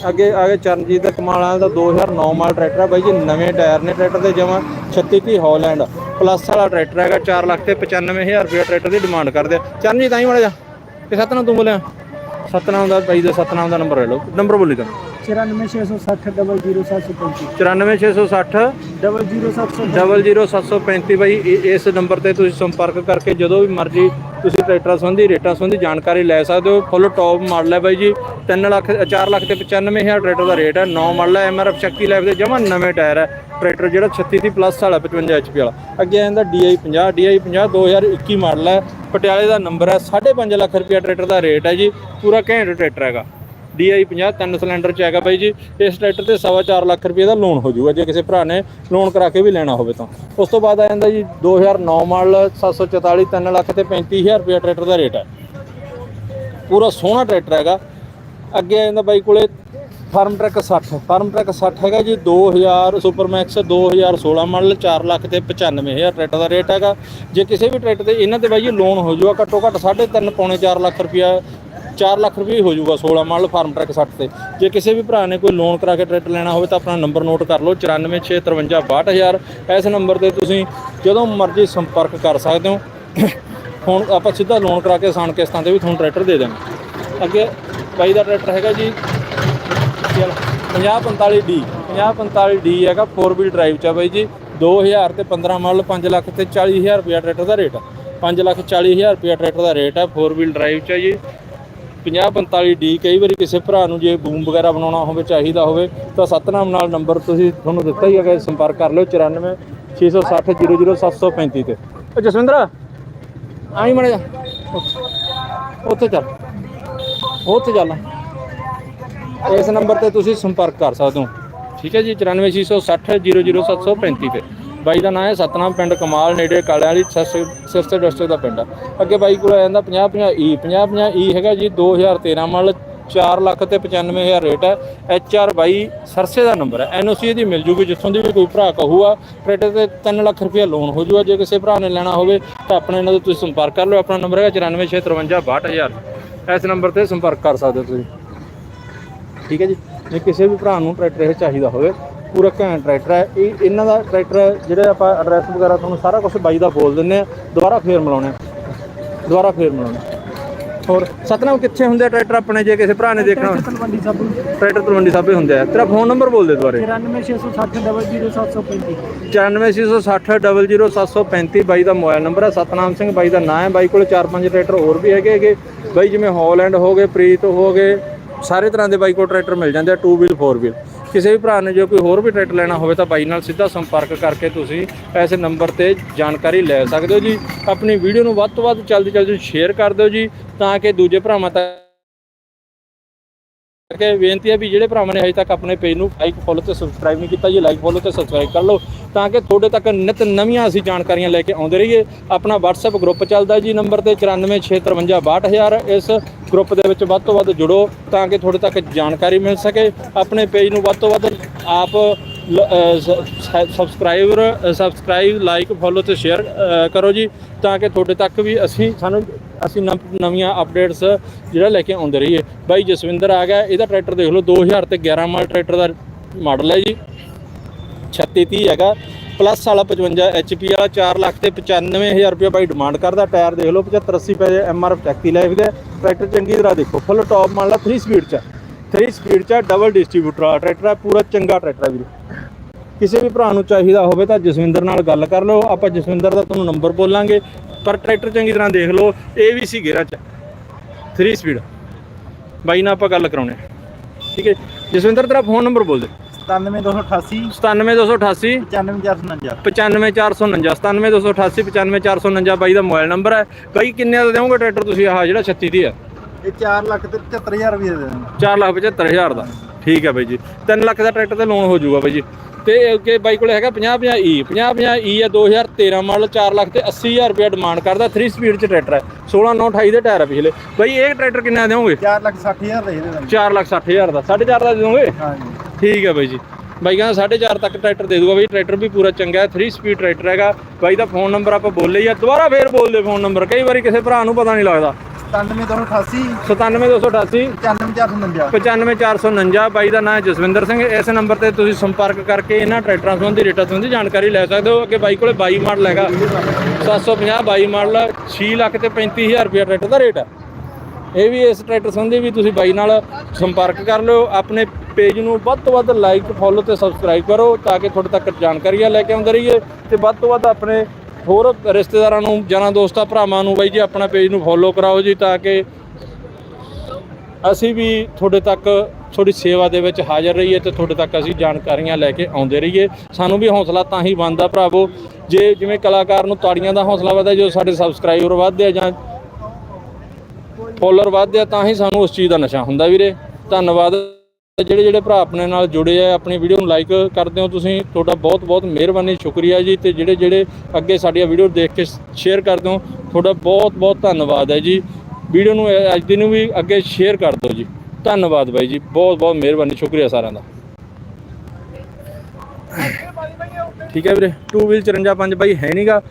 A: ਅੱਗੇ ਆਗੇ ਚਰਨਜੀਤ ਦਾ ਕਮਾਲ ਦਾ 2009 ਮਾਡਲ ਟਰੈਕਟਰ ਹੈ ਬਾਈ ਜੀ, ਨਵੇਂ ਟਾਇਰ ਨੇ ਟਰੈਕਟਰ ਦੇ ਜਮਾ 36 ਪੀ ਹੌਲੈਂਡ ਪਲੱਸ ਵਾਲਾ ਟਰੈਕਟਰ ਹੈਗਾ 4 ਲੱਖ ਤੇ 95000 ਰੁਪਏ ਟਰੈਕਟਰ ਦੀ ਡਿਮਾਂਡ ਕਰਦੇ ਆ। ਚਰਨਜੀਤ, ਆਈ ਮਾੜਾ ਜਾ ਤੇ ਸਤਨਾਮ ਤੂੰ ਬੋਲਿਆ? ਸਤਨਾਮ ਦਾ ਬਾਈ ਦਾ ਸਤਨਾਮ ਦਾ ਨੰਬਰ ਲੈ ਲਓ। ਨੰਬਰ ਬੋਲੀ ਤਾਂ।
B: 94660 00735
A: 94660
B: 00735
A: 00735 ਬਾਈ ਇਸ ਨੰਬਰ ਤੇ ਤੁਸੀਂ ਸੰਪਰਕ ਕਰਕੇ ਜਦੋਂ ਵੀ ਮਰਜ਼ੀ ਤੁਸੀਂ ਟਰੈਕਟਰਾਂ ਸੰਬੰਧੀ ਰੇਟਾਂ ਸੰਬੰਧੀ ਜਾਣਕਾਰੀ ਲੈ ਸਕਦੇ ਹੋ। ਫੁੱਲ ਟੌਪ ਮਾਡਲ ਹੈ ਬਾਈ ਜੀ। 3 ਲੱਖ 4 ਲੱਖ ਤੇ 95000 ਟਰੈਕਟਰ ਦਾ ਰੇਟ ਹੈ। 9 ਮਾਡਲ ਹੈ। ਐਮਆਰਐਫ ਸ਼ਕਤੀ ਲਾਈਫ ਦੇ ਜਮਾ ਨਵੇਂ ਟਾਇਰ ਹੈ। ਟਰੈਕਟਰ ਜਿਹੜਾ 36 ਦੀ ਪਲੱਸ ਵਾਲਾ 55 ਐਚਪੀ ਵਾਲਾ। ਅੱਗੇ ਆ ਜਾਂਦਾ DI 50 DI 50 2021 ਮਾਡਲ ਹੈ। ਪਟਿਆਲੇ ਦਾ ਨੰਬਰ ਹੈ 5.5 ਲੱਖ ਰੁਪਏ ਟਰੈਕਟਰ ਦਾ ਰੇਟ ਹੈ ਜੀ। ਪੂਰਾ ਘੈਂਟ ਟਰੈਕਟਰ ਹੈਗਾ। DI 50 ਤਿੰਨ ਸਿਲੰਡਰ ਚ ਹੈਗਾ ਬਾਈ ਜੀ। ਇਸ ਟਰੈਕਟਰ ਤੇ ਸਵਾ ਚਾਰ ਲੱਖ ਰੁਪਏ ਦਾ ਲੋਨ ਹੋ ਜਾਊਗਾ, ਜੇ ਕਿਸੇ ਭਰਾ ਨੇ ਲੋਨ ਕਰਾ ਕੇ ਵੀ ਲੈਣਾ ਹੋਵੇ ਤਾਂ। ਉਸ ਤੋਂ ਬਾਅਦ ਆ ਜਾਂਦਾ ਜੀ 2009 ਮਾਡਲ 744 3 ਲੱਖ ਤੇ 35000 ਰੁਪਏ ਟਰੈਕਟਰ ਦਾ ਰੇਟ ਹੈ। ਪੂਰਾ ਸੋਹਣਾ ਟਰੈਕਟਰ ਹੈਗਾ। ਅੱਗੇ ਆ ਜਾਂਦਾ ਬਾਈ ਕੋਲੇ ਫਾਰਮ ਟਰੈਕ 60 ਫਾਰਮ ਟਰੈਕ 60 ਹੈਗਾ ਜੀ 2000 ਸੁਪਰਮੈਕਸ 2016 ਮਾਡਲ 4 ਲੱਖ ਤੇ 95000 ਟਰੈਕਟਰ ਦਾ ਰੇਟ ਹੈਗਾ। ਜੇ ਕਿਸੇ ਵੀ ਟਰੈਕਟਰ ਤੇ ਇਹਨਾਂ ਤੇ ਬਾਈ ਜੀ ਲੋਨ ਹੋ ਜਾਊਗਾ, ਘੱਟੋ ਘੱਟ 3.5 ਪੌਣੇ 4 ਲੱਖ ਰੁਪਇਆ 4 ਲੱਖ ਰੁਪਏ ਹੋ ਜਾਊਗਾ 16 ਮਾਡਲ ਫਾਰਮ ਟਰੈਕ 60 ਤੇ। ਜੇ ਕਿਸੇ ਵੀ ਭਰਾ ਨੇ ਕੋਈ ਲੋਨ ਕਰਾ ਕੇ ਟਰੈਕਟਰ ਲੈਣਾ ਹੋਵੇ ਤਾਂ ਆਪਣਾ ਨੰਬਰ ਨੋਟ ਕਰ ਲਓ 9465562000 ਇਸ ਨੰਬਰ ਤੇ ਤੁਸੀਂ ਜਦੋਂ ਮਰਜ਼ੀ ਸੰਪਰਕ ਕਰ ਸਕਦੇ ਹੋ। ਹੁਣ ਆਪਾਂ ਸਿੱਧਾ ਲੋਨ ਕਰਾ ਕੇ ਆਸਾਨ ਕਿਸ਼ਤਾਂ ਤੇ ਵੀ ਤੁਹਾਨੂੰ ਟਰੈਕਟਰ ਦੇ ਦੇਵਾਂਗੇ ਅੱਗੇ ਬਾਈ ਦਾ ਟਰੈਕਟਰ ਹੈਗਾ ਜੀ ਚਲ 5045D 5045D ਹੈਗਾ 4 ਵੀਲ ਡਰਾਈਵ ਚ ਆ ਬਾਈ ਜੀ। 2000 ਤੇ 15 ਮਾਡਲ 5 ਲੱਖ ਤੇ 40000 ਰੁਪਏ ਟਰੈਕਟਰ ਦਾ ਰੇਟ ਆ। 5 ਲੱਖ 40000 ਰੁਪਏ ਟਰੈਕਟਰ ਦਾ ਰੇਟ ਆ 4 ਵੀਲ ਡਰਾਈਵ ਚ ਆ ਜੀ। 5045D ਕਈ ਵਾਰੀ ਕਿਸੇ ਭਰਾ ਨੂੰ ਜੇ ਬੂਮ ਵਗੈਰਾ ਬਣਾਉਣਾ ਹੋਵੇ, ਚਾਹੀਦਾ ਹੋਵੇ, ਤਾਂ ਸਤਨਾਮ ਨਾਲ ਨੰਬਰ ਤੁਸੀਂ ਤੁਹਾਨੂੰ ਦਿੱਤਾ ਹੀ ਹੈਗਾ, ਸੰਪਰਕ ਕਰ ਲਿਓ 94 660 00735 ਤੇ। ਉਹ ਜਸਵਿੰਦਰ, ਆਈ ਮੜਾ ਜਾ ਉੱਥੇ ਚੱਲ। ਉੱਥੇ ਚੱਲ। ਇਸ ਨੰਬਰ ਤੇ ਤੁਸੀਂ ਸੰਪਰਕ ਕਰ ਸਕਦੇ ਹੋ। ਠੀਕ ਹੈ ਜੀ 94660 00735 ਤੇ। ਬਾਈ ਦਾ ਨਾਮ ਹੈ ਸਤਨਾਮ ਪਿੰਡ ਕਮਾਲ, ਨੇੜੇ ਕਾਲਿਆਂ ਵਾਲੀ ਸਿਰਸੇ ਡਿਸਟ੍ਰਿਕਟ ਦਾ ਪਿੰਡ ਆ। ਅੱਗੇ ਬਾਈ ਕੋਲ ਆ ਜਾਂਦਾ 50 50 ਈ 50 50 ਈ ਹੈਗਾ ਜੀ 2013 ਮਾਡਲ 4 ਲੱਖ ਤੇ 95000 ਰੇਟ ਹੈ। ਐਚ ਆਰ ਬਾਈ ਸਰਸੇ ਦਾ ਨੰਬਰ ਹੈ। ਐਨਓਸੀ ਇਹਦੀ ਮਿਲ ਜੂਗੀ, ਜਿੱਥੋਂ ਦੀ ਵੀ ਕੋਈ ਭਰਾ ਕਹੂਗਾ। ਟਰੈਕਟਰ ਤੇ 3 ਲੱਖ ਰੁਪਏ ਲੋਨ ਹੋ ਜੂਗਾ। ਜੇ ਕਿਸੇ ਭਰਾ ਨੇ ਲੈਣਾ ਹੋਵੇ, ਤਾਂ ਆਪਣੇ ਇਹਨਾਂ ਦੇ ਤੁਸੀਂ ਸੰਪਰਕ ਕਰ ਲਓ। ਆਪਣਾ ਨੰਬਰ ਹੈਗਾ 9465562000 ਇਸ ਨੰਬਰ ਤੇ ਸੰਪਰਕ ਕਰ ਸਕਦੇ ਹੋ ਤੁਸੀਂ। ਠੀਕ ਹੈ ਜੀ? ਜੇ ਕਿਸੇ ਵੀ ਭਰਾ ਨੂੰ ਟਰੈਕਟਰ ਇਹ ਚਾਹੀਦਾ ਹੋਵੇ ਪੂਰਾ ਘੈਂਟ ਟਰੈਕਟਰ ਹੈ। ਇਹ ਇਹਨਾਂ ਦਾ ਟਰੈਕਟਰ ਜਿਹੜੇ ਆਪਾਂ ਐਡਰੈਸ ਵਗੈਰਾ ਤੁਹਾਨੂੰ ਸਾਰਾ ਕੁਝ ਬਾਈ ਦਾ ਬੋਲ ਦਿੰਨੇ ਆ ਦੁਬਾਰਾ ਫੇਰ ਮਿਲਾਉਣੇ। ਦੁਬਾਰਾ ਫੇਰ ਮਿਲਾਉਣੇ। ਹੋਰ ਸਤਨਾਮ ਕਿੱਥੇ ਹੁੰਦੇ ਆ ਟਰੈਕਟਰ ਆਪਣੇ ਜੇ ਕਿਸੇ ਭਰਾ ਨੇ ਦੇਖਣਾ ਹੋਵੇ?
B: ਤਲਵੰਡੀ ਸਾਬੂ
A: ਟਰੈਕਟਰ ਤਲਵੰਡੀ ਸਾਬੇ ਹੁੰਦੇ ਆ। ਤੇਰਾ ਫੋਨ ਨੰਬਰ ਬੋਲ ਦੇ ਦੁਬਾਰੇ।
B: 94660 00735
A: 94660 00735 ਬਾਈ ਦਾ ਮੋਬਾਈਲ ਨੰਬਰ ਹੈ ਸਤਨਾਮ ਸਿੰਘ ਬਾਈ ਦਾ ਨਾਮ ਹੈ। ਬਾਈ ਕੋਲ 4-5 ਟਰੈਕਟਰ ਹੋਰ ਵੀ ਹੈਗੇ ਹੈਗੇ। ਬਾਈ ਜਿਵੇਂ ਹੌਲੈਂਡ ਹੋ ਗਏ ਪ੍ਰੀਤ ਹੋ ਗਏ ਸਾਰੇ ਤਰ੍ਹਾਂ ਦੇ ਬਾਈ ਕੋਲ ਟਰੈਕਟਰ ਮਿਲ ਜਾਂਦੇ ਆ 2 ਵੀਲ 4 ਵੀਲ ਕਿਸੇ ਵੀ ਭਰਾ ਨੇ ਜੇ ਕੋਈ ਹੋਰ ਵੀ ਟਰੈਕਟਰ ਲੈਣਾ ਹੋਵੇ ਤਾਂ ਬਾਈ ਨਾਲ ਸਿੱਧਾ ਸੰਪਰਕ ਕਰਕੇ ਤੁਸੀਂ ਇਸ ਨੰਬਰ ਤੇ ਜਾਣਕਾਰੀ ਲੈ ਸਕਦੇ ਹੋ ਜੀ। ਆਪਣੀ ਵੀਡੀਓ ਨੂੰ ਵੱਧ ਤੋਂ ਵੱਧ ਜਲਦੀ ਜਲਦੀ ਸ਼ੇਅਰ ਕਰ ਦਿਓ ਜੀ, ਤਾਂ ਕਿ ਦੂਜੇ ਭਰਾਵਾਂ ਤੱਕ ਕਿ ਬੇਨਤੀ ਹੈ ਵੀ ਜਿਹੜੇ ਭਰਾਵਾਂ ਨੇ ਹਜੇ ਤੱਕ ਆਪਣੇ ਪੇਜ ਨੂੰ ਲਾਈਕ ਫੋਲੋ ਤੇ ਸਬਸਕ੍ਰਾਈਬ ਨਹੀਂ ਕੀਤਾ, ਜੀ ਲਾਈਕ ਫੋਲੋ ਤੇ ਸਬਸਕ੍ਰਾਈਬ ਕਰ ਲਓ, ਤਾਂ ਕਿ ਤੁਹਾਡੇ ਤੱਕ ਨਿਤ ਨਵੀਆਂ ਅਸੀਂ ਜਾਣਕਾਰੀਆਂ ਲੈ ਕੇ ਆਉਂਦੇ ਰਹੀਏ। ਆਪਣਾ WhatsApp ਗਰੁੱਪ ਚੱਲਦਾ ਜੀ ਨੰਬਰ ਤੇ 9465562000 ਇਸ ਗਰੁੱਪ ਦੇ ਵਿੱਚ ਵੱਧ ਤੋਂ ਵੱਧ ਜੁੜੋ, ਤਾਂ ਕਿ ਤੁਹਾਡੇ ਤੱਕ ਜਾਣਕਾਰੀ ਮਿਲ ਸਕੇ। ਆਪਣੇ ਪੇਜ ਨੂੰ ਵੱਧ ਤੋਂ ਵੱਧ ਆਪ ਸਬਸਕ੍ਰਾਈਬਰ ਸਬਸਕ੍ਰਾਈਬ ਲਾਈਕ ਫੋਲੋ ਤੇ ਸ਼ੇਅਰ ਕਰੋ ਜੀ, ਤਾਂ ਕਿ ਤੁਹਾਡੇ ਤੱਕ ਵੀ ਅਸੀਂ ਸਾਨੂੰ, ਅਸੀਂ ਨਵ- ਨਵੀਆਂ ਅਪਡੇਟਸ ਜਿਹੜਾ ਲੈ ਕੇ ਆਉਂਦੇ ਰਹੀਏ। ਬਾਈ ਜਸਵਿੰਦਰ ਆ ਗਿਆ, ਇਹਦਾ ਟਰੈਕਟਰ ਦੇਖ ਲਓ 2000 ਤੇ 11 ਮਾਡਲ ਟਰੈਕਟਰ ਦਾ ਮਾਡਲ ਹੈ ਜੀ। 3630 ਹੈਗਾ ਪਲੱਸ ਵਾਲਾ 55 HP ਵਾਲਾ 4 ਲੱਖ ਤੇ 95000 ਰੁਪਏ ਬਾਈ ਡਿਮਾਂਡ ਕਰਦਾ ਟਾਇਰ ਦੇਖ ਲਓ 75 80 ਪਏ ਐਮਆਰਐਫ ਟੈਕਤੀ ਲਾਈਫ ਦੇ ਟਰੈਕਟਰ ਚੰਗੀ ਤਰ੍ਹਾਂ ਦੇਖੋ ਫੁੱਲ ਟੌਪ ਮੰਨ ਲਾ 3 ਸਪੀਡ ਚ। 3 ਸਪੀਡ ਚ ਡਬਲ ਡਿਸਟ੍ਰੀਬਿਊਟਰ ਵਾਲਾ ਟਰੈਕਟਰ ਹੈ ਪੂਰਾ ਚੰਗਾ ਟਰੈਕਟਰ ਹੈ ਵੀਰੇ। ਕਿਸੇ ਵੀ ਭਰਾ ਨੂੰ ਚਾਹੀਦਾ ਹੋਵੇ ਤਾਂ ਜਸਵਿੰਦਰ ਨਾਲ ਗੱਲ ਕਰ ਲਓ। ਆਪਾਂ ਜਸਵਿੰਦਰ ਦਾ ਤੁਹਾਨੂੰ ਨੰਬਰ ਬੋਲਾਂਗੇ ਪਰ ਟਰੈਕਟਰ ਚੰਗੀ ਤਰ੍ਹਾਂ ਦੇਖ ਲਓ ਇਹ ਵੀ ਸੀ ਗੇਅਰਾਂ ਚ। 3 ਸਪੀਡ ਬਾਈ ਨਾਲ ਆਪਾਂ ਗੱਲ ਕਰਾਉਣੇ ਆ। ਠੀਕ ਹੈ ਜਸਵਿੰਦਰ ਤੇਰਾ ਫੋਨ ਨੰਬਰ ਬੋਲ ਦੇ।
C: 97288
A: 97288
C: 95449
A: 95449 97288 95449 ਬਾਈ ਦਾ ਮੋਬਾਈਲ ਨੰਬਰ ਹੈ। ਬਾਈ ਕਿੰਨੇ ਦਾ ਦੇਵੋਗੇ ਟਰੈਕਟਰ ਤੁਸੀਂ? ਆਹ ਜਿਹੜਾ 36 ਦੀ ਹੈ।
C: ਇਹ 4 ਲੱਖ ਤੇ 75000 ਰੁਪਏ ਦੇ ਦੇਣਾ।
A: 4 ਲੱਖ 75000 ਦਾ। ਠੀਕ ਹੈ ਬਾਈ ਜੀ। 3 ਲੱਖ ਦਾ ਟਰੈਕਟਰ ਤੇ ਲੋਨ ਹੋ ਜਾਊਗਾ ਬਾਈ ਜੀ। ਤੇ ਕਿ ਬਾਈ ਕੋਲੇ ਹੈਗਾ 50 50 ਈ 50 50 ਈ ਹੈ 2013 ਮਾਡਲ 4 ਲੱਖ ਤੇ 80000 ਰੁਪਏ ਡਿਮਾਂਡ ਕਰਦਾ। 3 ਸਪੀਡ ਚ ਟਰੈਕਟਰ ਹੈ 16 9 28 ਦੇ ਟਾਇਰ ਆ ਪਿਛਲੇ। ਬਾਈ ਇਹ ਟਰੈਕਟਰ ਕਿੰਨਾ ਦੇਵੋਗੇ
C: 4 ਲੱਖ 60000 ਦੇ ਦੇ। ਦੇਣਾ
A: 4 ਲੱਖ 60000 ਦਾ। 4.5 ਦਾ ਦੇ ਦੋਗੇ
C: ਹਾਂਜੀ।
A: ਠੀਕ ਹੈ ਬਾਈ ਜੀ। ਬਾਈ ਕਹਿੰਦਾ 4.5 ਤੱਕ ਟਰੈਕਟਰ ਦੇ ਦੂਗਾ ਬਾਈ। ਟਰੈਕਟਰ ਵੀ ਪੂਰਾ ਚੰਗਾ ਹੈ। 3 ਸਪੀਡ ਟਰੈਕਟਰ ਹੈਗਾ। ਬਾਈ ਦਾ ਫੋਨ ਨੰਬਰ ਆਪਾਂ ਬੋਲੇ ਹੀ ਆ। ਦੁਬਾਰਾ ਫੇਰ ਬੋਲਦੇ ਫੋਨ ਨੰਬਰ ਕਈ ਵਾਰੀ ਕਿਸੇ ਭਰਾ ਨੂੰ ਪਤਾ ਨਹੀਂ ਲੱਗਦਾ।
C: 97288
A: 97288
C: 95449
A: 95449 ਬਾਈ ਦਾ ਨਾਮ ਜਸਵਿੰਦਰ ਸਿੰਘ। ਇਸ ਨੰਬਰ ਤੇ ਤੁਸੀਂ ਸੰਪਰਕ ਕਰਕੇ ਇਹਨਾਂ ਟਰੈਕਟਰਾਂ ਸੰਬੰਧੀ ਰੇਟਾਂ ਸੰਬੰਧੀ ਜਾਣਕਾਰੀ ਲੈ ਸਕਦੇ ਹੋ। ਅੱਗੇ ਬਾਈ ਕੋਲੇ 22 ਮਾਡਲ ਹੈਗਾ। 750 22 ਮਾਡਲ 6 ਲੱਖ ਤੇ 35000 ਰੁਪਏ ਟਰੈਕਟਰ ਦਾ ਰੇਟ ਹੈ। ਇਹ ਵੀ ਇਸ ਟਰੈਕਟਰ ਸੰਬੰਧੀ ਵੀ ਤੁਸੀਂ ਬਾਈ ਨਾਲ ਸੰਪਰਕ ਕਰ ਲਿਓ। ਆਪਣੇ ਪੇਜ ਨੂੰ ਵੱਧ ਤੋਂ ਵੱਧ ਲਾਈਕ ਫੋਲੋ ਤੇ ਸਬਸਕ੍ਰਾਈਬ ਕਰੋ ਤਾਂ ਕਿ ਤੁਹਾਡੇ ਤੱਕ ਜਾਣਕਾਰੀਆਂ ਲੈ ਕੇ ਆਉਂਦੇ ਰਹੀਏ ਤੇ ਵੱਧ ਤੋਂ ਵੱਧ ਆਪਣੇ ਹੋਰ ਰਿਸ਼ਤੇਦਾਰਾਂ ਨੂੰ, ਜਾਨਾਂ ਦੋਸਤਾਂ, ਭਰਾਵਾਂ ਨੂੰ ਬਾਈ ਜੀ ਆਪਣਾ ਪੇਜ ਨੂੰ ਫੋਲੋ ਕਰਾਓ ਜੀ ਤਾਂ ਕਿ ਅਸੀਂ ਵੀ ਤੁਹਾਡੇ ਤੱਕ ਤੁਹਾਡੀ ਸੇਵਾ ਦੇ ਵਿੱਚ ਹਾਜ਼ਰ ਰਹੀਏ ਤੇ ਤੁਹਾਡੇ ਤੱਕ ਅਸੀਂ ਜਾਣਕਾਰੀਆਂ ਲੈ ਕੇ ਆਉਂਦੇ ਰਹੀਏ। ਸਾਨੂੰ ਵੀ ਹੌਸਲਾ ਤਾਂ ਹੀ ਬਣਦਾ ਭਰਾਵੋ। ਜੇ ਜਿਵੇਂ ਕਲਾਕਾਰ ਨੂੰ ਤਾੜੀਆਂ ਦਾ ਹੌਸਲਾ ਵਧਦਾ, ਜੋ ਸਾਡੇ ਸਬਸਕ੍ਰਾਈਬਰ ਵੱਧਦੇ ਆ ਜਾਂ ਫੋਲੋਅਰ ਵੱਧਦੇ ਆ, ਤਾਂ ਹੀ ਸਾਨੂੰ ਉਸ ਚੀਜ਼ ਦਾ ਨਸ਼ਾ ਹੁੰਦਾ ਵੀਰੇ। ਧੰਨਵਾਦ। ਜਿਹੜੇ ਜਿਹੜੇ ਭਰਾ ਆਪਣੇ ਨਾਲ ਜੁੜੇ ਆ ਆਪਣੀ ਵੀਡੀਓ ਨੂੰ ਲਾਈਕ ਕਰਦੇ ਹੋ ਤੁਸੀਂ ਤੁਹਾਡਾ ਬਹੁਤ ਬਹੁਤ ਮਿਹਰਬਾਨੀ ਸ਼ੁਕਰੀਆ ਜੀ। ਤੇ ਜਿਹੜੇ ਜਿਹੜੇ ਅੱਗੇ ਸਾਡੀਆਂ ਵੀਡੀਓ ਦੇਖ ਕੇ ਸ਼ੇਅਰ ਕਰਦੇ ਹੋ ਤੁਹਾਡਾ ਬਹੁਤ ਬਹੁਤ ਧੰਨਵਾਦ ਹੈ ਜੀ। ਵੀਡੀਓ ਨੂੰ ਅੱਜ ਦੀ ਨੂੰ ਵੀ ਅੱਗੇ ਸ਼ੇਅਰ ਕਰ ਦਿਓ ਜੀ। ਧੰਨਵਾਦ ਬਾਈ ਜੀ ਬਹੁਤ ਬਹੁਤ ਮਿਹਰਬਾਨੀ ਸ਼ੁਕਰੀਆ ਸਾਰਿਆਂ ਦਾ। ਠੀਕ ਹੈ ਵੀਰੇ 2 ਵੀਲ 54 ਬਾਈ ਹੈ ਨਹੀਂਗਾ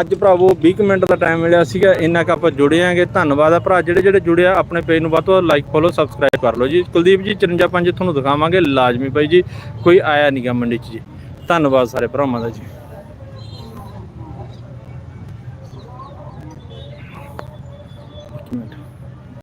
A: ਅੱਜ ਭਰਾਵੋ 20 ਕੁ ਮਿੰਟ ਦਾ ਟਾਈਮ ਮਿਲਿਆ ਸੀਗਾ, ਇੰਨਾ ਕੁ ਆਪਾਂ ਜੁੜੇ ਆਂਗੇ। ਧੰਨਵਾਦ ਆ ਭਰਾ, ਜਿਹੜੇ ਜਿਹੜੇ ਜੁੜੇ ਆ, ਆਪਣੇ ਪੇਜ ਨੂੰ ਵੱਧ ਤੋਂ ਵੱਧ ਲਾਈਕ ਫੋਲੋ ਸਬਸਕ੍ਰਾਈਬ ਕਰ ਲਓ ਜੀ। ਕੁਲਦੀਪ ਜੀ 54 ਤੁਹਾਨੂੰ ਦਿਖਾਵਾਂਗੇ। ਲਾਜ਼ਮੀ ਬਾਈ ਜੀ, ਕੋਈ ਆਇਆ ਨਹੀਂਗਾ ਮੰਡੀ 'ਚ ਜੀ। ਧੰਨਵਾਦ ਸਾਰੇ ਭਰਾਵਾਂ ਦਾ ਜੀ।